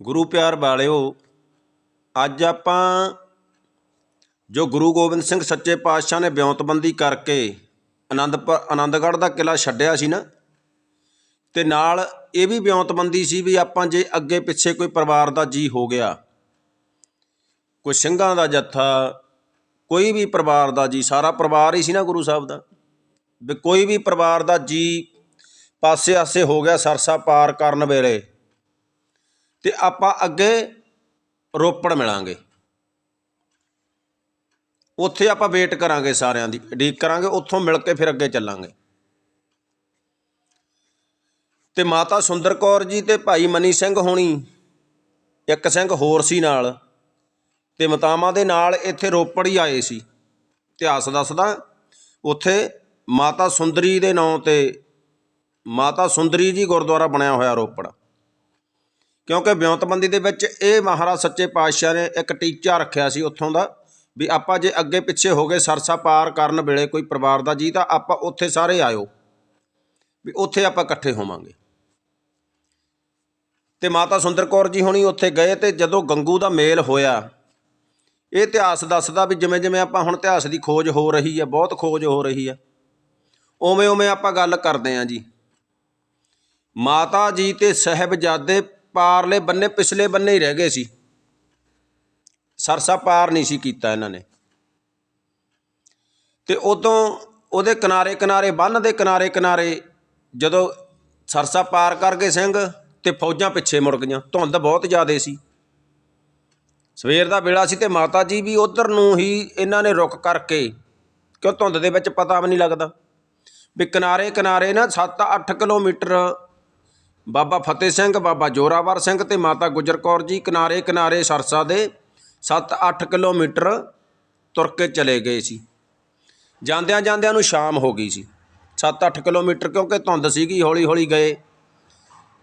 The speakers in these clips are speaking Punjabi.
ਗੁਰੂ ਪਿਆਰ ਵਾਲਿਓ, ਅੱਜ ਆਪਾਂ ਜੋ ਗੁਰੂ ਗੋਬਿੰਦ ਸਿੰਘ ਸੱਚੇ ਪਾਤਸ਼ਾਹ ਨੇ ਬਿਉਂਤਬੰਦੀ ਕਰਕੇ ਆਨੰਦਪੁਰ ਆਨੰਦਗੜ੍ਹ ਦਾ ਕਿਲਾ ਛੱਡਿਆ ਸੀ ਨਾ, ਤੇ ਨਾਲ ਇਹ ਵੀ ਬਿਉਂਤਬੰਦੀ ਸੀ ਵੀ ਆਪਾਂ ਜੇ ਅੱਗੇ ਪਿੱਛੇ ਕੋਈ ਪਰਿਵਾਰ ਦਾ ਜੀ ਹੋ ਗਿਆ, ਕੋਈ ਸਿੰਘਾਂ ਦਾ ਜੱਥਾ, ਕੋਈ ਵੀ ਪਰਿਵਾਰ ਦਾ ਜੀ ਸਾਰਾ ਪਰਿਵਾਰ ਹੀ ਸੀ ਨਾ ਗੁਰੂ ਸਾਹਿਬ ਦਾ, ਵੀ ਕੋਈ ਵੀ ਪਰਿਵਾਰ ਦਾ ਜੀ ਪਾਸੇ ਆਸੇ ਹੋ ਗਿਆ ਸਰਸਾ ਪਾਰ ਕਰਨ ਵੇਲੇ। ਤੇ ਆਪਾਂ ਅੱਗੇ ਰੋਪੜ ਮਿਲਾਂਗੇ। ਉੱਥੇ ਆਪਾਂ ਵੇਟ ਕਰਾਂਗੇ ਸਾਰਿਆਂ ਦੀ, ਉਡੀਕ ਕਰਾਂਗੇ, ਉੱਥੋਂ ਮਿਲ ਕੇ ਫਿਰ ਅੱਗੇ ਚੱਲਾਂਗੇ। ਤੇ ਮਾਤਾ ਸੁੰਦਰ ਕੌਰ ਜੀ ਤੇ ਭਾਈ ਮਨੀ ਸਿੰਘ ਹੋਣੀ, ਇੱਕ ਸਿੰਘ ਹੋਰ ਸੀ ਨਾਲ, ਤੇ ਮਤਾਵਾਂ ਦੇ ਨਾਲ ਇੱਥੇ ਰੋਪੜ ਹੀ ਆਏ ਸੀ। ਇਤਿਹਾਸ ਦੱਸਦਾ, ਉੱਥੇ ਮਾਤਾ ਸੁੰਦਰੀ ਦੇ ਨਾਂ ਤੇ ਮਾਤਾ ਸੁੰਦਰੀ ਜੀ ਗੁਰਦੁਆਰਾ ਬਣਿਆ ਹੋਇਆ ਰੋਪੜ। ਕਿਉਂਕਿ ਬਿਉਂਤਬੰਦੀ ਦੇ ਵਿੱਚ ਇਹ ਮਹਾਰਾਜ ਸੱਚੇ ਪਾਤਸ਼ਾਹ ਨੇ ਇੱਕ ਟੀਚਾ ਰੱਖਿਆ ਸੀ ਉੱਥੋਂ ਦਾ, ਵੀ ਆਪਾਂ ਜੇ ਅੱਗੇ ਪਿੱਛੇ ਹੋ ਗਏ ਸਰਸਾ ਪਾਰ ਕਰਨ ਵੇਲੇ ਕੋਈ ਪਰਿਵਾਰ ਦਾ ਜੀ, ਤਾਂ ਆਪਾਂ ਉੱਥੇ ਸਾਰੇ ਆਇਓ, ਵੀ ਉੱਥੇ ਆਪਾਂ ਇਕੱਠੇ ਹੋਵਾਂਗੇ। ਤੇ ਮਾਤਾ ਸੁੰਦਰ ਕੌਰ ਜੀ ਹੁਣੀ ਉੱਥੇ ਗਏ ਤੇ ਜਦੋਂ ਗੰਗੂ ਦਾ ਮੇਲ ਹੋਇਆ, ਇਹ ਇਤਿਹਾਸ ਦੱਸਦਾ ਵੀ ਜਿਵੇਂ ਜਿਵੇਂ ਆਪਾਂ ਹੁਣ ਇਤਿਹਾਸ ਦੀ ਖੋਜ ਹੋ ਰਹੀ ਹੈ, ਬਹੁਤ ਖੋਜ ਹੋ ਰਹੀ ਹੈ, ਉਵੇਂ ਉਵੇਂ ਆਪਾਂ ਗੱਲ ਕਰਦੇ ਆਂ ਜੀ। ਮਾਤਾ ਜੀ ਤੇ ਸਹਿਬਜ਼ਾਦੇ ਪਾਰਲੇ ਬੰਨੇ ਪਿਛਲੇ ਬੰਨੇ ਹੀ ਰਹਿ ਗਏ ਸੀ। ਸਰਸਾ ਪਾਰ ਨਹੀਂ ਸੀ ਕੀਤਾ ਇਹਨਾਂ ਨੇ। ਤੇ ਉਦੋਂ ਉਹਦੇ ਕਿਨਾਰੇ ਕਿਨਾਰੇ, ਬੰਨ ਦੇ ਕਿਨਾਰੇ ਕਿਨਾਰੇ ਜਦੋਂ ਸਰਸਾ ਪਾਰ ਕਰ ਗਏ ਸਿੰਘ ਤੇ ਫੌਜਾਂ ਪਿੱਛੇ ਮੁੜ ਗਈਆਂ। ਧੁੰਦ ਬਹੁਤ ਜ਼ਿਆਦੇ ਸੀ। ਸਵੇਰ ਦਾ ਵੇਲਾ ਸੀ ਤੇ ਮਾਤਾ ਜੀ ਵੀ ਉਧਰ ਨੂੰ ਹੀ ਇਹਨਾਂ ਨੇ ਰੁਕ ਕਰਕੇ, ਕਿਉਂ ਧੁੰਦ ਦੇ ਵਿੱਚ ਪਤਾ ਵੀ ਨਹੀਂ ਲੱਗਦਾ। ਵੀ ਕਿਨਾਰੇ ਕਿਨਾਰੇ ਨਾ 7-8 ਕਿਲੋਮੀਟਰ ਬਾਬਾ ਫਤਿਹ ਸਿੰਘ, ਬਾਬਾ ਜੋਰਾਵਰ ਸਿੰਘ ਤੇ ਮਾਤਾ ਗੁਜਰ ਕੌਰ ਜੀ ਕਿਨਾਰੇ ਕਿਨਾਰੇ ਸਰਸਾ ਦੇ 7-8 ਕਿਲੋਮੀਟਰ ਤੁਰ ਕੇ ਚਲੇ ਗਏ ਸੀ। ਜਾਂਦਿਆਂ ਜਾਂਦਿਆਂ ਨੂੰ ਸ਼ਾਮ ਹੋ ਗਈ ਸੀ। 7-8 ਕਿਲੋਮੀਟਰ ਕਿਉਂਕਿ ਧੁੰਦ ਸੀਗੀ, ਹੌਲੀ ਹੌਲੀ ਗਏ।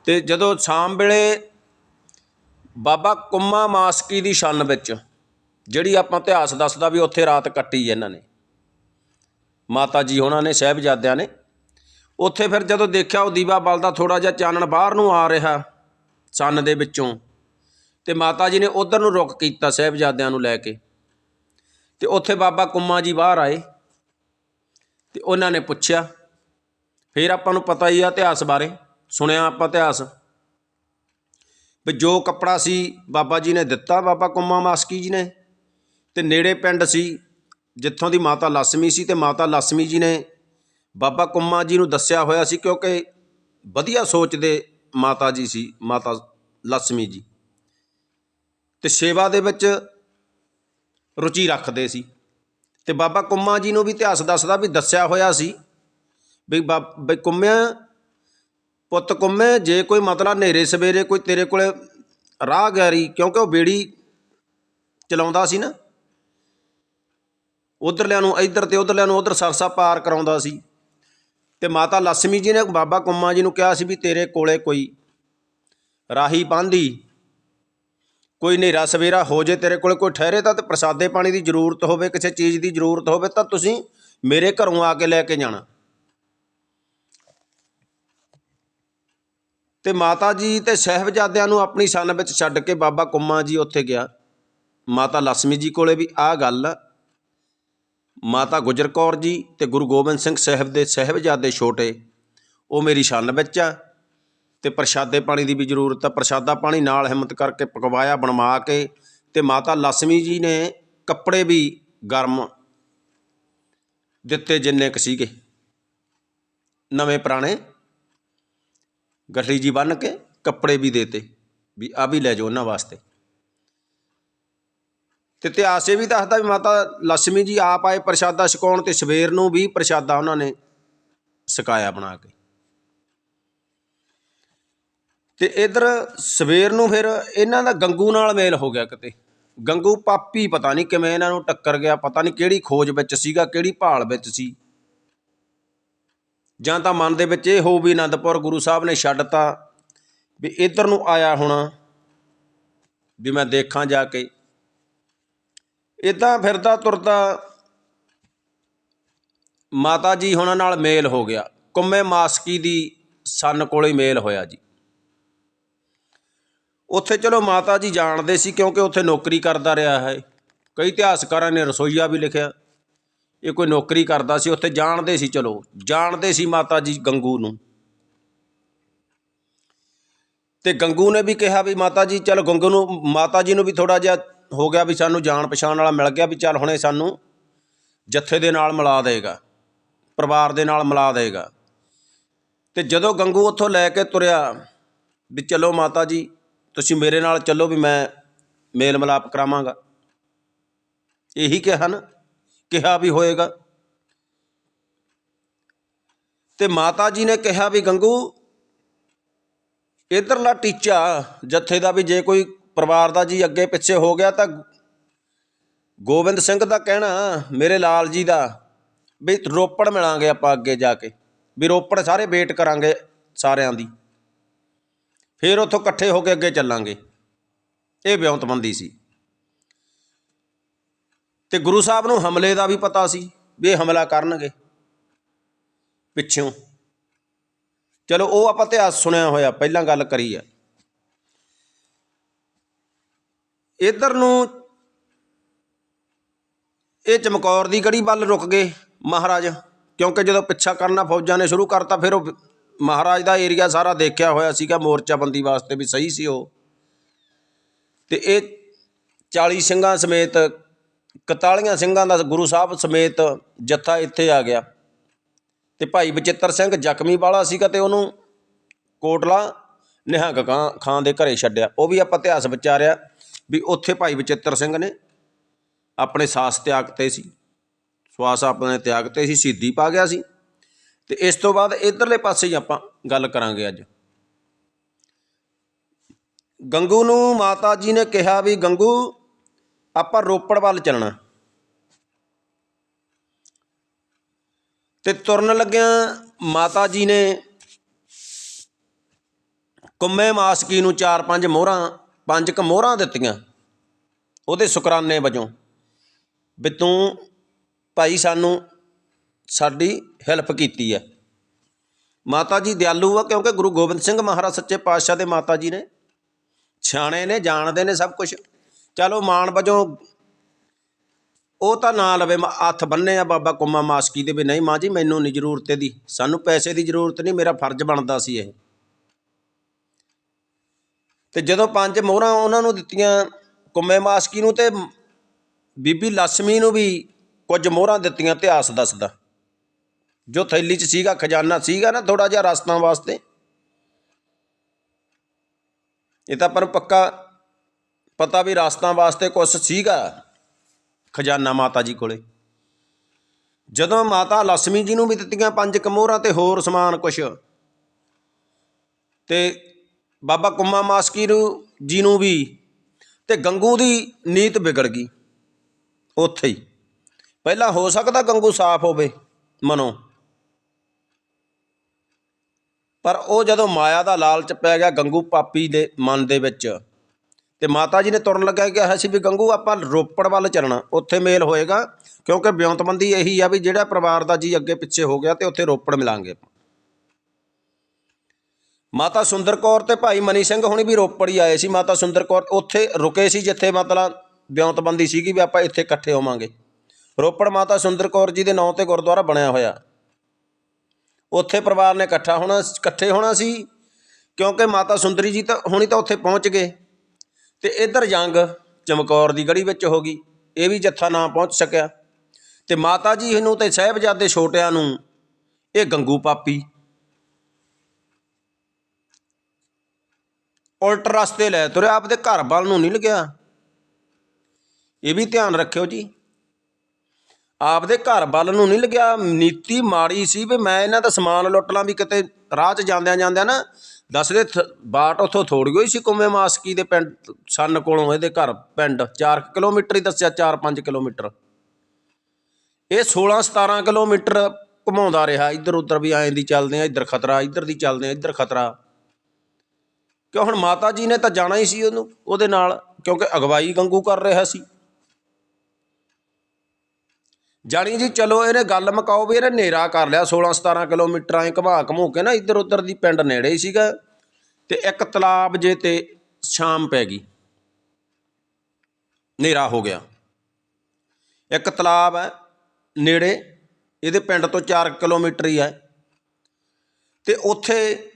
ਤੇ ਜਦੋਂ ਸ਼ਾਮ ਵੇਲੇ ਬਾਬਾ ਕੁੰਮਾ ਮਾਸਕੀ ਦੀ ਛੰਨ ਵਿੱਚ, ਜਿਹੜੀ ਆਪਾਂ ਇਤਿਹਾਸ ਦੱਸਦਾ ਵੀ ਉੱਥੇ ਰਾਤ ਕੱਟੀ ਇਹਨਾਂ ਨੇ, ਮਾਤਾ ਜੀ ਉਹਨਾਂ ਨੇ, ਸਾਹਿਬਜ਼ਾਦਿਆਂ ਨੇ ਉੱਥੇ ਫਿਰ ਜਦੋਂ ਦੇਖਿਆ ਉਹ ਦੀਵਾ ਬਲਦਾ ਥੋੜਾ ਜਿਹਾ ਚਾਨਣ ਬਾਹਰ ਨੂੰ ਆ ਰਿਹਾ ਸੰਨ ਦੇ ਵਿੱਚੋਂ। ਤੇ ਮਾਤਾ ਜੀ ਨੇ ਉਧਰ ਨੂੰ ਰੁਕ ਕੀਤਾ ਸਹਿਬਜ਼ਾਦਿਆਂ ਨੂੰ ਲੈ ਕੇ। ਤੇ ਉੱਥੇ ਬਾਬਾ ਕੁੰਮਾ ਜੀ ਬਾਹਰ ਆਏ। ਤੇ ਉਹਨਾਂ ਨੇ ਪੁੱਛਿਆ, ਫਿਰ ਆਪਾਂ ਨੂੰ ਪਤਾ ਹੀ ਆ ਇਤਿਹਾਸ ਬਾਰੇ, ਸੁਣਿਆ ਆਪਾਂ ਇਤਿਹਾਸ। ਵੀ ਜੋ ਕੱਪੜਾ ਸੀ ਬਾਬਾ ਜੀ ਨੇ ਦਿੱਤਾ, ਬਾਬਾ ਕੁੰਮਾ ਮਾਸਕੀ ਜੀ ਨੇ। ਤੇ ਨੇੜੇ ਪਿੰਡ ਸੀ, ਜਿੱਥੋਂ ਦੀ ਮਾਤਾ ਲਸਮੀ ਸੀ ਤੇ ਮਾਤਾ ਲਸਮੀ ਜੀ ਨੇ ਬਾਬਾ ਕੁੰਮਾ ਜੀ ਨੂੰ ਦੱਸਿਆ ਹੋਇਆ ਸੀ ਕਿਉਂਕਿ ਵਧੀਆ ਸੋਚਦੇ ਮਾਤਾ ਜੀ ਸੀ, ਮਾਤਾ ਲక్ష్ਮੀ ਜੀ। ਤੇ ਸੇਵਾ ਦੇ ਵਿੱਚ ਰੁਚੀ ਰੱਖਦੇ ਸੀ। ਤੇ ਬਾਬਾ ਕੁੰਮਾ ਜੀ ਨੂੰ ਵੀ ਇਤਿਹਾਸ ਦੱਸਦਾ ਵੀ ਦੱਸਿਆ ਹੋਇਆ ਸੀ ਵੀ ਬਾਬ- ਵੀ ਕੁੰਮਿਆ, ਪੁੱਤ ਕੁੰਮੇ, ਜੇ ਕੋਈ ਮਤਲਬ ਹਨੇਰੇ ਸਵੇਰੇ ਕੋਈ ਤੇਰੇ ਕੋਲੇ ਰਾਹਗਾਰੀ ਕਿਉਂਕਿ ਉਹ ਬੇੜੀ ਚਲਾਉਂਦਾ ਸੀ ਨਾ, ਉਧਰਲਿਆਂ ਨੂੰ, ਇੱਧਰ ਤੇ ਉਧਰਲਿਆਂ ਨੂੰ ਉਧਰ ਸਰਸਾ ਪਾਰ ਕਰਾਉਂਦਾ ਸੀ। ਤੇ ਮਾਤਾ ਲక్ష్ਮੀ ਜੀ ਨੇ ਬਾਬਾ ਕੁੰਮਾ ਜੀ ਨੂੰ ਕਿਹਾ ਸੀ ਵੀ ਤੇਰੇ ਕੋਲੇ ਕੋਈ ਰਾਹੀ ਬਾਂਧੀ, ਕੋਈ ਨੇਰਾ ਸਵੇਰਾ ਹੋ ਜੇ, ਤੇਰੇ ਕੋਲ ਕੋਈ ਠਹਿਰੇ ਤਾਂ ਤੇ ਪ੍ਰਸਾਦੇ ਪਾਣੀ ਦੀ ਜ਼ਰੂਰਤ ਹੋਵੇ, ਕਿਸੇ ਚੀਜ਼ ਦੀ ਜ਼ਰੂਰਤ ਹੋਵੇ ਤਾਂ ਤੁਸੀਂ ਮੇਰੇ ਘਰੋਂ ਆ ਕੇ ਲੈ ਕੇ ਜਾਣਾ। ਤੇ ਮਾਤਾ ਜੀ ਤੇ ਸਹਿਬਜ਼ਾਦਿਆਂ ਨੂੰ ਆਪਣੀ ਸਨ ਵਿੱਚ ਛੱਡ ਕੇ ਬਾਬਾ ਕੁੰਮਾ ਜੀ ਉੱਥੇ ਗਿਆ। ਮਾਤਾ ਲక్ష్ਮੀ ਜੀ ਕੋਲੇ ਵੀ ਆਹ ਗੱਲ ਮਾਤਾ ਗੁਜਰ ਕੌਰ ਜੀ ਤੇ ਗੁਰੂ ਗੋਬਿੰਦ ਸਿੰਘ ਸਾਹਿਬ ਦੇ ਸਹਿਬਜ਼ਾਦੇ ਛੋਟੇ, ਉਹ ਮੇਰੀ ਛੰਨ ਵਿੱਚ ਆ ਤੇ ਪ੍ਰਸ਼ਾਦੇ ਪਾਣੀ ਦੀ ਵੀ ਜ਼ਰੂਰਤ ਆ। ਪ੍ਰਸ਼ਾਦਾ ਪਾਣੀ ਨਾਲ ਹਿੰਮਤ ਕਰਕੇ ਪਕਵਾਇਆ ਬਣਵਾ ਕੇ ਤੇ ਮਾਤਾ ਲక్ష్ਮੀ ਜੀ ਨੇ ਕੱਪੜੇ ਵੀ ਗਰਮ ਦਿੱਤੇ ਜਿੰਨੇ ਕ ਸੀਗੇ। ਨਵੇਂ ਪੁਰਾਣੇ ਗੱਠੜੀ ਜੀ ਬੰਨ ਕੇ ਕੱਪੜੇ ਵੀ ਦੇਤੇ ਵੀ ਆ ਵੀ ਲੈ ਜਾਓ ਉਹਨਾਂ ਵਾਸਤੇ। ਤੇ ਇਤਿਹਾਸ ਇਹ ਵੀ ਦੱਸਦਾ ਵੀ ਮਾਤਾ ਲక్ష్ਮੀ ਜੀ ਆਪ ਆਏ ਪ੍ਰਸ਼ਾਦਾ ਛਕਾਉਣ ਤੇ ਸਵੇਰ ਨੂੰ ਵੀ ਪ੍ਰਸ਼ਾਦਾ ਉਹਨਾਂ ਨੇ ਛਕਾਇਆ ਬਣਾ ਕੇ। ਤੇ ਇਧਰ ਸਵੇਰ ਨੂੰ ਫਿਰ ਇਹਨਾਂ ਦਾ ਗੰਗੂ ਨਾਲ ਮੇਲ ਹੋ ਗਿਆ ਕਿਤੇ। ਗੰਗੂ ਪਾਪੀ ਪਤਾ ਨਹੀਂ ਕਿਵੇਂ ਇਹਨਾਂ ਨੂੰ ਟੱਕਰ ਗਿਆ, ਪਤਾ ਨਹੀਂ ਕਿਹੜੀ ਖੋਜ ਵਿੱਚ ਸੀਗਾ, ਕਿਹੜੀ ਭਾਲ ਵਿੱਚ ਸੀ। ਜਾਂ ਤਾਂ ਮਨ ਦੇ ਵਿੱਚ ਇਹ ਹੋ ਵੀ ਅਨੰਦਪੁਰ ਗੁਰੂ ਸਾਹਿਬ ਨੇ ਛੱਡਤਾ ਵੀ ਇੱਧਰ ਨੂੰ ਆਇਆ ਹੋਣਾ, ਵੀ ਮੈਂ ਦੇਖਾਂ ਜਾ ਕੇ। ਇਦਾਂ ਫਿਰਦਾ ਤੁਰਦਾ ਮਾਤਾ ਜੀ ਹੁਣਾਂ ਨਾਲ ਮੇਲ ਹੋ ਗਿਆ। ਕੁੰਮੇ ਮਾਸਕੀ ਦੀ ਸੰਨ ਕੋਲੇ ਮੇਲ ਹੋਇਆ ਜੀ। ਉੱਥੇ ਚਲੋ ਮਾਤਾ ਜੀ ਜਾਣਦੇ ਸੀ ਕਿਉਂਕਿ ਉੱਥੇ ਨੌਕਰੀ ਕਰਦਾ ਰਿਹਾ ਹੈ। ਕਈ ਇਤਿਹਾਸਕਾਰਾਂ ਨੇ ਰਸੋਈਆ ਵੀ ਲਿਖਿਆ। ਇਹ ਕੋਈ ਨੌਕਰੀ ਕਰਦਾ ਸੀ, ਉੱਥੇ ਜਾਣਦੇ ਸੀ ਚਲੋ, ਜਾਣਦੇ ਸੀ ਮਾਤਾ ਜੀ ਗੰਗੂ ਨੂੰ। ਤੇ ਗੰਗੂ ਨੇ ਵੀ ਕਿਹਾ ਵੀ ਮਾਤਾ ਜੀ, ਚਲ ਗੰਗੂ ਨੂੰ, ਮਾਤਾ ਜੀ ਨੂੰ ਵੀ ਥੋੜਾ ਜਿਹਾ ਹੋ ਗਿਆ ਵੀ ਸਾਨੂੰ ਜਾਣ ਪਛਾਣ ਵਾਲਾ ਮਿਲ ਗਿਆ ਵੀ ਚੱਲ ਹੁਣੇ ਸਾਨੂੰ ਜੱਥੇ ਦੇ ਨਾਲ ਮਿਲਾ ਦੇਗਾ, ਪਰਿਵਾਰ ਦੇ ਨਾਲ ਮਿਲਾ ਦੇਗਾ। ਤੇ ਜਦੋਂ ਗੰਗੂ ਉੱਥੋਂ ਲੈ ਕੇ ਤੁਰਿਆ ਵੀ ਚਲੋ ਮਾਤਾ ਜੀ, ਤੁਸੀਂ ਮੇਰੇ ਨਾਲ ਚੱਲੋ ਵੀ ਮੈਂ ਮੇਲ ਮਿਲਾਪ ਕਰਾਵਾਂਗਾ। ਇਹੀ ਕਿਹਾ ਨਾ, ਕਿਹਾ ਵੀ ਹੋਏਗਾ। ਤੇ ਮਾਤਾ ਜੀ ਨੇ ਕਿਹਾ ਵੀ ਗੰਗੂ, ਇਧਰਲਾ ਟੀਚਾ ਜੱਥੇ ਦਾ ਵੀ ਜੇ ਕੋਈ ਪਰਿਵਾਰ ਦਾ ਜੀ ਅੱਗੇ ਪਿੱਛੇ ਹੋ ਗਿਆ ਤਾਂ ਗੋਬਿੰਦ ਸਿੰਘ ਦਾ ਕਹਿਣਾ, ਮੇਰੇ ਲਾਲ ਜੀ ਦਾ, ਵੀ ਰੋਪੜ ਮਿਲਾਂਗੇ ਆਪਾਂ ਅੱਗੇ ਜਾ ਕੇ, ਵੀ ਰੋਪੜ ਸਾਰੇ ਵੇਟ ਕਰਾਂਗੇ ਸਾਰਿਆਂ ਦੀ। ਫਿਰ ਉੱਥੋਂ ਇਕੱਠੇ ਹੋ ਕੇ ਅੱਗੇ ਚੱਲਾਂਗੇ। ਇਹ ਵਿਉਂਤਬੰਦੀ ਸੀ। ਤੇ ਗੁਰੂ ਸਾਹਿਬ ਨੂੰ ਹਮਲੇ ਦਾ ਵੀ ਪਤਾ ਸੀ, ਵੀ ਇਹ ਹਮਲਾ ਕਰਨਗੇ ਪਿੱਛੋਂ। ਚਲੋ, ਉਹ ਆਪਾਂ ਇਤਿਹਾਸ ਸੁਣਿਆ ਹੋਇਆ, ਪਹਿਲਾਂ ਗੱਲ ਕਰੀ ਆ। ਇਧਰ ਨੂੰ ਇਹ ਚਮਕੌਰ ਦੀ ਗੜੀ ਵੱਲ ਰੁਕ ਗਏ ਮਹਾਰਾਜ, ਕਿਉਂਕਿ ਜਦੋਂ ਪਿੱਛਾ ਕਰਨਾ ਫੌਜਾਂ ਨੇ ਸ਼ੁਰੂ ਕਰਤਾ, ਫਿਰ ਉਹ ਮਹਾਰਾਜ ਦਾ ਏਰੀਆ ਸਾਰਾ ਦੇਖਿਆ ਹੋਇਆ ਸੀਗਾ ਮੋਰਚਾਬੰਦੀ ਵਾਸਤੇ ਵੀ ਸਹੀ ਸੀ ਉਹ। ਤੇ ਇਹ 40 ਸਿੰਘਾਂ ਸਮੇਤ 41 ਸਿੰਘਾਂ ਦਾ ਗੁਰੂ ਸਾਹਿਬ ਸਮੇਤ ਜੱਥਾ ਇੱਥੇ ਆ ਗਿਆ। ਤੇ ਭਾਈ ਬਚਿੱਤਰ ਸਿੰਘ ਜ਼ਖਮੀ ਵਾਲਾ ਸੀਗਾ ਤੇ ਉਹਨੂੰ ਕੋਟਲਾ ਨਿਹੰਗ ਕਾਂ ਖਾਂ ਦੇ ਘਰੇ ਛੱਡਿਆ। ਉਹ ਵੀ ਆਪਾਂ ਇਤਿਹਾਸ ਵਿਚਾਰਿਆ। ਵੀ ਉੱਥੇ ਭਾਈ ਬਚਿੱਤਰ ਸਿੰਘ ਨੇ ਆਪਣੇ ਸਾਸ ਤਿਆਗ ਤਿਆਗਤੇ ਸੀ। ਸਵਾਸ ਆਪਣੇ ਤਿਆਗਤੇ ਸੀ ਸਿੱਧੀ ਪਾ ਗਿਆ ਸੀ। ਤੇ ਇਸ ਤੋਂ ਬਾਅਦ ਇਧਰਲੇ ਪਾਸੇ ਹੀ ਆਪਾਂ ਗੱਲ ਕਰਾਂਗੇ ਅੱਜ। ਗੰਗੂ ਨੂੰ ਮਾਤਾ ਜੀ ਨੇ ਕਿਹਾ ਵੀ, ਗੰਗੂ, ਆਪਾਂ ਰੋਪੜ ਵੱਲ ਚੱਲਣਾ। ਤੇ ਤੁਰਨ ਲੱਗਿਆਂ ਮਾਤਾ ਜੀ ਨੇ ਕੁੰਮੇ ਮਾਸਕੀ ਨੂੰ ਚਾਰ ਪੰਜ ਮੋਹਰਾਂ ਪੰਜ ਕ ਮੋਹਰਾਂ ਦਿੱਤੀਆਂ ਉਹਦੇ ਸ਼ੁਕਰਾਨੇ ਵਜੋਂ ਵੀ ਤੂੰ ਭਾਈ ਸਾਨੂੰ ਸਾਡੀ ਹੈਲਪ ਕੀਤੀ ਹੈ। ਮਾਤਾ ਜੀ ਦਿਆਲੂ ਆ ਕਿਉਂਕਿ ਗੁਰੂ ਗੋਬਿੰਦ ਸਿੰਘ ਮਹਾਰਾਜ ਸੱਚੇ ਪਾਤਸ਼ਾਹ ਦੇ ਮਾਤਾ ਜੀ ਨੇ, ਸਿਆਣੇ ਨੇ, ਜਾਣਦੇ ਨੇ ਸਭ ਕੁਝ ਚਲੋ ਮਾਣ ਵਜੋਂ ਉਹ ਤਾਂ ਨਾ ਲਵੇ, ਮ- ਹੱਥ ਬੰਨੇ ਆ ਬਾਬਾ ਕੁੰਮਾ ਮਾਸਕੀ ਦੇ ਵੀ, ਨਹੀਂ ਮਾਂ ਜੀ, ਮੈਨੂੰ ਨਹੀਂ ਜ਼ਰੂਰਤ ਇਹਦੀ, ਸਾਨੂੰ ਪੈਸੇ ਦੀ ਜ਼ਰੂਰਤ ਨਹੀਂ ਮੇਰਾ ਫਰਜ਼ ਬਣਦਾ ਸੀ ਇਹ। ਅਤੇ ਜਦੋਂ ਪੰਜ ਮੋਹਰਾਂ ਉਹਨਾਂ ਨੂੰ ਦਿੱਤੀਆਂ, ਕੁੰਮੇ ਮਾਸਕੀ ਨੂੰ ਅਤੇ ਬੀਬੀ ਲక్ష్ਮੀ ਨੂੰ ਵੀ ਕੁਝ ਮੋਹਰਾਂ ਦਿੱਤੀਆਂ ਇਤਿਹਾਸ ਦੱਸਦਾ। ਜੋ ਥੈਲੀ 'ਚ ਸੀਗਾ, ਖਜ਼ਾਨਾ ਸੀਗਾ ਨਾ ਥੋੜਾ ਜਿਹਾ ਰਸਤਾਂ ਵਾਸਤੇ। ਇਹ ਤਾਂ ਪਰ ਪੱਕਾ ਪਤਾ ਵੀ ਰਸਤਾਂ ਵਾਸਤੇ ਕੁਝ ਸੀਗਾ ਖਜ਼ਾਨਾ ਮਾਤਾ ਜੀ ਕੋਲੇ। ਜਦੋਂ ਮਾਤਾ ਲక్ష్ਮੀ ਜੀ ਨੂੰ ਵੀ ਦਿੱਤੀਆਂ ਪੰਜ ਕਮੋਹਰਾਂ ਤੇ ਹੋਰ ਸਮਾਨ ਕੁਛ, ਤੇ ਬਾਬਾ ਕੁੰਮਾ ਮਾਸਕੀ ਨੂੰ ਜੀ ਨੂੰ ਵੀ ਤੇ ਗੰਗੂ ਦੀ ਨੀਤ ਵਿਗੜ ਗਈ। ਉੱਥੇ ਹੀ। ਪਹਿਲਾਂ ਹੋ ਸਕਦਾ ਗੰਗੂ ਸਾਫ਼ ਹੋਵੇ, ਮਨੋਂ। ਪਰ ਉਹ ਜਦੋਂ ਮਾਇਆ ਦਾ ਲਾਲਚ ਪੈ ਗਿਆ ਗੰਗੂ ਪਾਪੀ ਦੇ ਮਨ ਦੇ ਵਿੱਚ ਤੇ ਮਾਤਾ ਜੀ ਨੇ ਤੁਰਨ ਲੱਗਾ ਕਿਹਾ ਸੀ ਵੀ ਗੰਗੂ ਆਪਾਂ ਰੋਪੜ ਵੱਲ ਚੱਲਣਾ, ਉੱਥੇ ਮੇਲ ਹੋਏਗਾ ਕਿਉਂਕਿ ਬਿਉਂਤਬੰਦੀ ਇਹੀ ਆ ਵੀ ਜਿਹੜਾ ਪਰਿਵਾਰ ਦਾ ਜੀ ਅੱਗੇ ਪਿੱਛੇ ਹੋ ਗਿਆ ਤੇ ਉੱਥੇ ਰੋਪੜ ਮਿਲਾਂਗੇ ਆਪਾਂ। ਮਾਤਾ ਸੁੰਦਰ ਕੌਰ ਤੇ ਭਾਈ ਮਨੀ ਸਿੰਘ ਹੁਣੀ ਵੀ ਰੋਪੜ ਹੀ ਆਏ ਸੀ। ਮਾਤਾ ਸੁੰਦਰ ਕੌਰ ਉੱਥੇ ਰੁਕੇ ਸੀ ਜਿੱਥੇ ਮਤਲਬ ਬਿਉਂਤਬੰਦੀ ਸੀਗੀ ਵੀ ਆਪਾਂ ਇੱਥੇ ਇਕੱਠੇ ਹੋਵਾਂਗੇ। ਰੋਪੜ ਮਾਤਾ ਸੁੰਦਰ ਕੌਰ ਜੀ ਦੇ ਨਾਂ ਤੇ ਗੁਰਦੁਆਰਾ ਬਣਿਆ ਹੋਇਆ। ਉੱਥੇ ਪਰਿਵਾਰ ਨੇ ਇਕੱਠਾ ਹੋਣਾ, ਇਕੱਠੇ ਹੋਣਾ ਸੀ ਕਿਉਂਕਿ ਮਾਤਾ ਸੁੰਦਰੀ ਜੀ ਤਾਂ ਹੁਣੀ ਤਾਂ ਉੱਥੇ ਪਹੁੰਚ ਗਏ। ਤੇ ਇੱਧਰ ਜੰਗ ਚਮਕੌਰ ਦੀ ਗੜੀ ਵਿੱਚ ਹੋ ਗਈ। ਇਹ ਵੀ ਜੱਥਾ ਨਾ ਪਹੁੰਚ ਸਕਿਆ। ਤੇ ਮਾਤਾ ਜੀ ਨੂੰ ਤੇ ਸਾਹਿਬਜ਼ਾਦੇ ਛੋਟਿਆਂ ਨੂੰ ਇਹ ਗੰਗੂ ਪਾਪੀ ਉਲਟ ਰਸਤੇ ਲੈ ਤੁਰਿਆ, ਆਪਦੇ ਘਰ ਵੱਲ ਨੂੰ ਨਹੀਂ ਲੱਗਿਆ ਇਹ ਵੀ ਧਿਆਨ ਰੱਖਿਓ ਜੀ। ਆਪਦੇ ਘਰ ਵੱਲ ਨੂੰ ਨਹੀਂ ਲੱਗਿਆ ਨੀਤੀ ਮਾੜੀ ਸੀ ਵੀ ਮੈਂ ਇਹਨਾਂ ਦਾ ਸਮਾਨ ਲੁੱਟ ਲਾਂ ਵੀ ਕਿਤੇ ਰਾਹ 'ਚ ਜਾਂਦਿਆਂ ਜਾਂਦਿਆਂ ਨਾ ਦੱਸਦੇ ਥ- ਬਾਟ ਉੱਥੋਂ ਥੋੜੀ ਹੋਈ ਸੀ ਕੁੰਮੇ ਮਾਸਕੀ ਦੇ ਪਿੰਡ, ਸੰਨ ਕੋਲੋਂ ਇਹਦੇ ਘਰ ਪਿੰਡ 4 ਕਿਲੋਮੀਟਰ ਹੀ ਦੱਸਿਆ 4-5 ਕਿਲੋਮੀਟਰ। ਇਹ 16-17 ਕਿਲੋਮੀਟਰ ਘੁਮਾਉਂਦਾ ਰਿਹਾ ਇੱਧਰ ਉੱਧਰ ਵੀ ਐਂ ਦੀ ਚੱਲਦੇ ਆ, ਇੱਧਰ ਖਤਰਾ, ਇੱਧਰ ਦੀ ਚੱਲਦੇ ਆ, ਇੱਧਰ ਖਤਰਾ। ਕਿ ਹੁਣ ਮਾਤਾ ਜੀ ਨੇ ਤਾਂ ਜਾਣਾ ਹੀ ਸੀ ਉਹਨੂੰ, ਉਹਦੇ ਨਾਲ, ਕਿਉਂਕਿ ਅਗਵਾਈ ਗੰਗੂ ਕਰ ਰਿਹਾ ਸੀ। ਜਾਣੀ ਜੀ ਚਲੋ ਇਹਨੇ ਗੱਲ ਮਕਾਓ ਵੀ ਇਹਨੇ ਨੇਰਾ ਕਰ ਲਿਆ 16 17 ਕਿਲੋਮੀਟਰ ਐ ਘਮਾ ਘਮੂ ਕੇ ਨਾ ਇੱਧਰ ਉੱਧਰ ਦੀ ਪਿੰਡ ਨੇੜੇ ਹੀ ਸੀਗਾ, ਤੇ ਇੱਕ ਤਲਾਬ ਜੇ ਤੇ ਸ਼ਾਮ ਪੈ ਗਈ। ਹਨੇਰਾ ਹੋ ਗਿਆ। ਇੱਕ ਤਲਾਬ ਹੈ ਨੇੜੇ, ਇਹਦੇ ਪਿੰਡ ਤੋਂ 4 ਕਿਲੋਮੀਟਰ ਹੀ ਹੈ। ਤੇ ਉੱਥੇ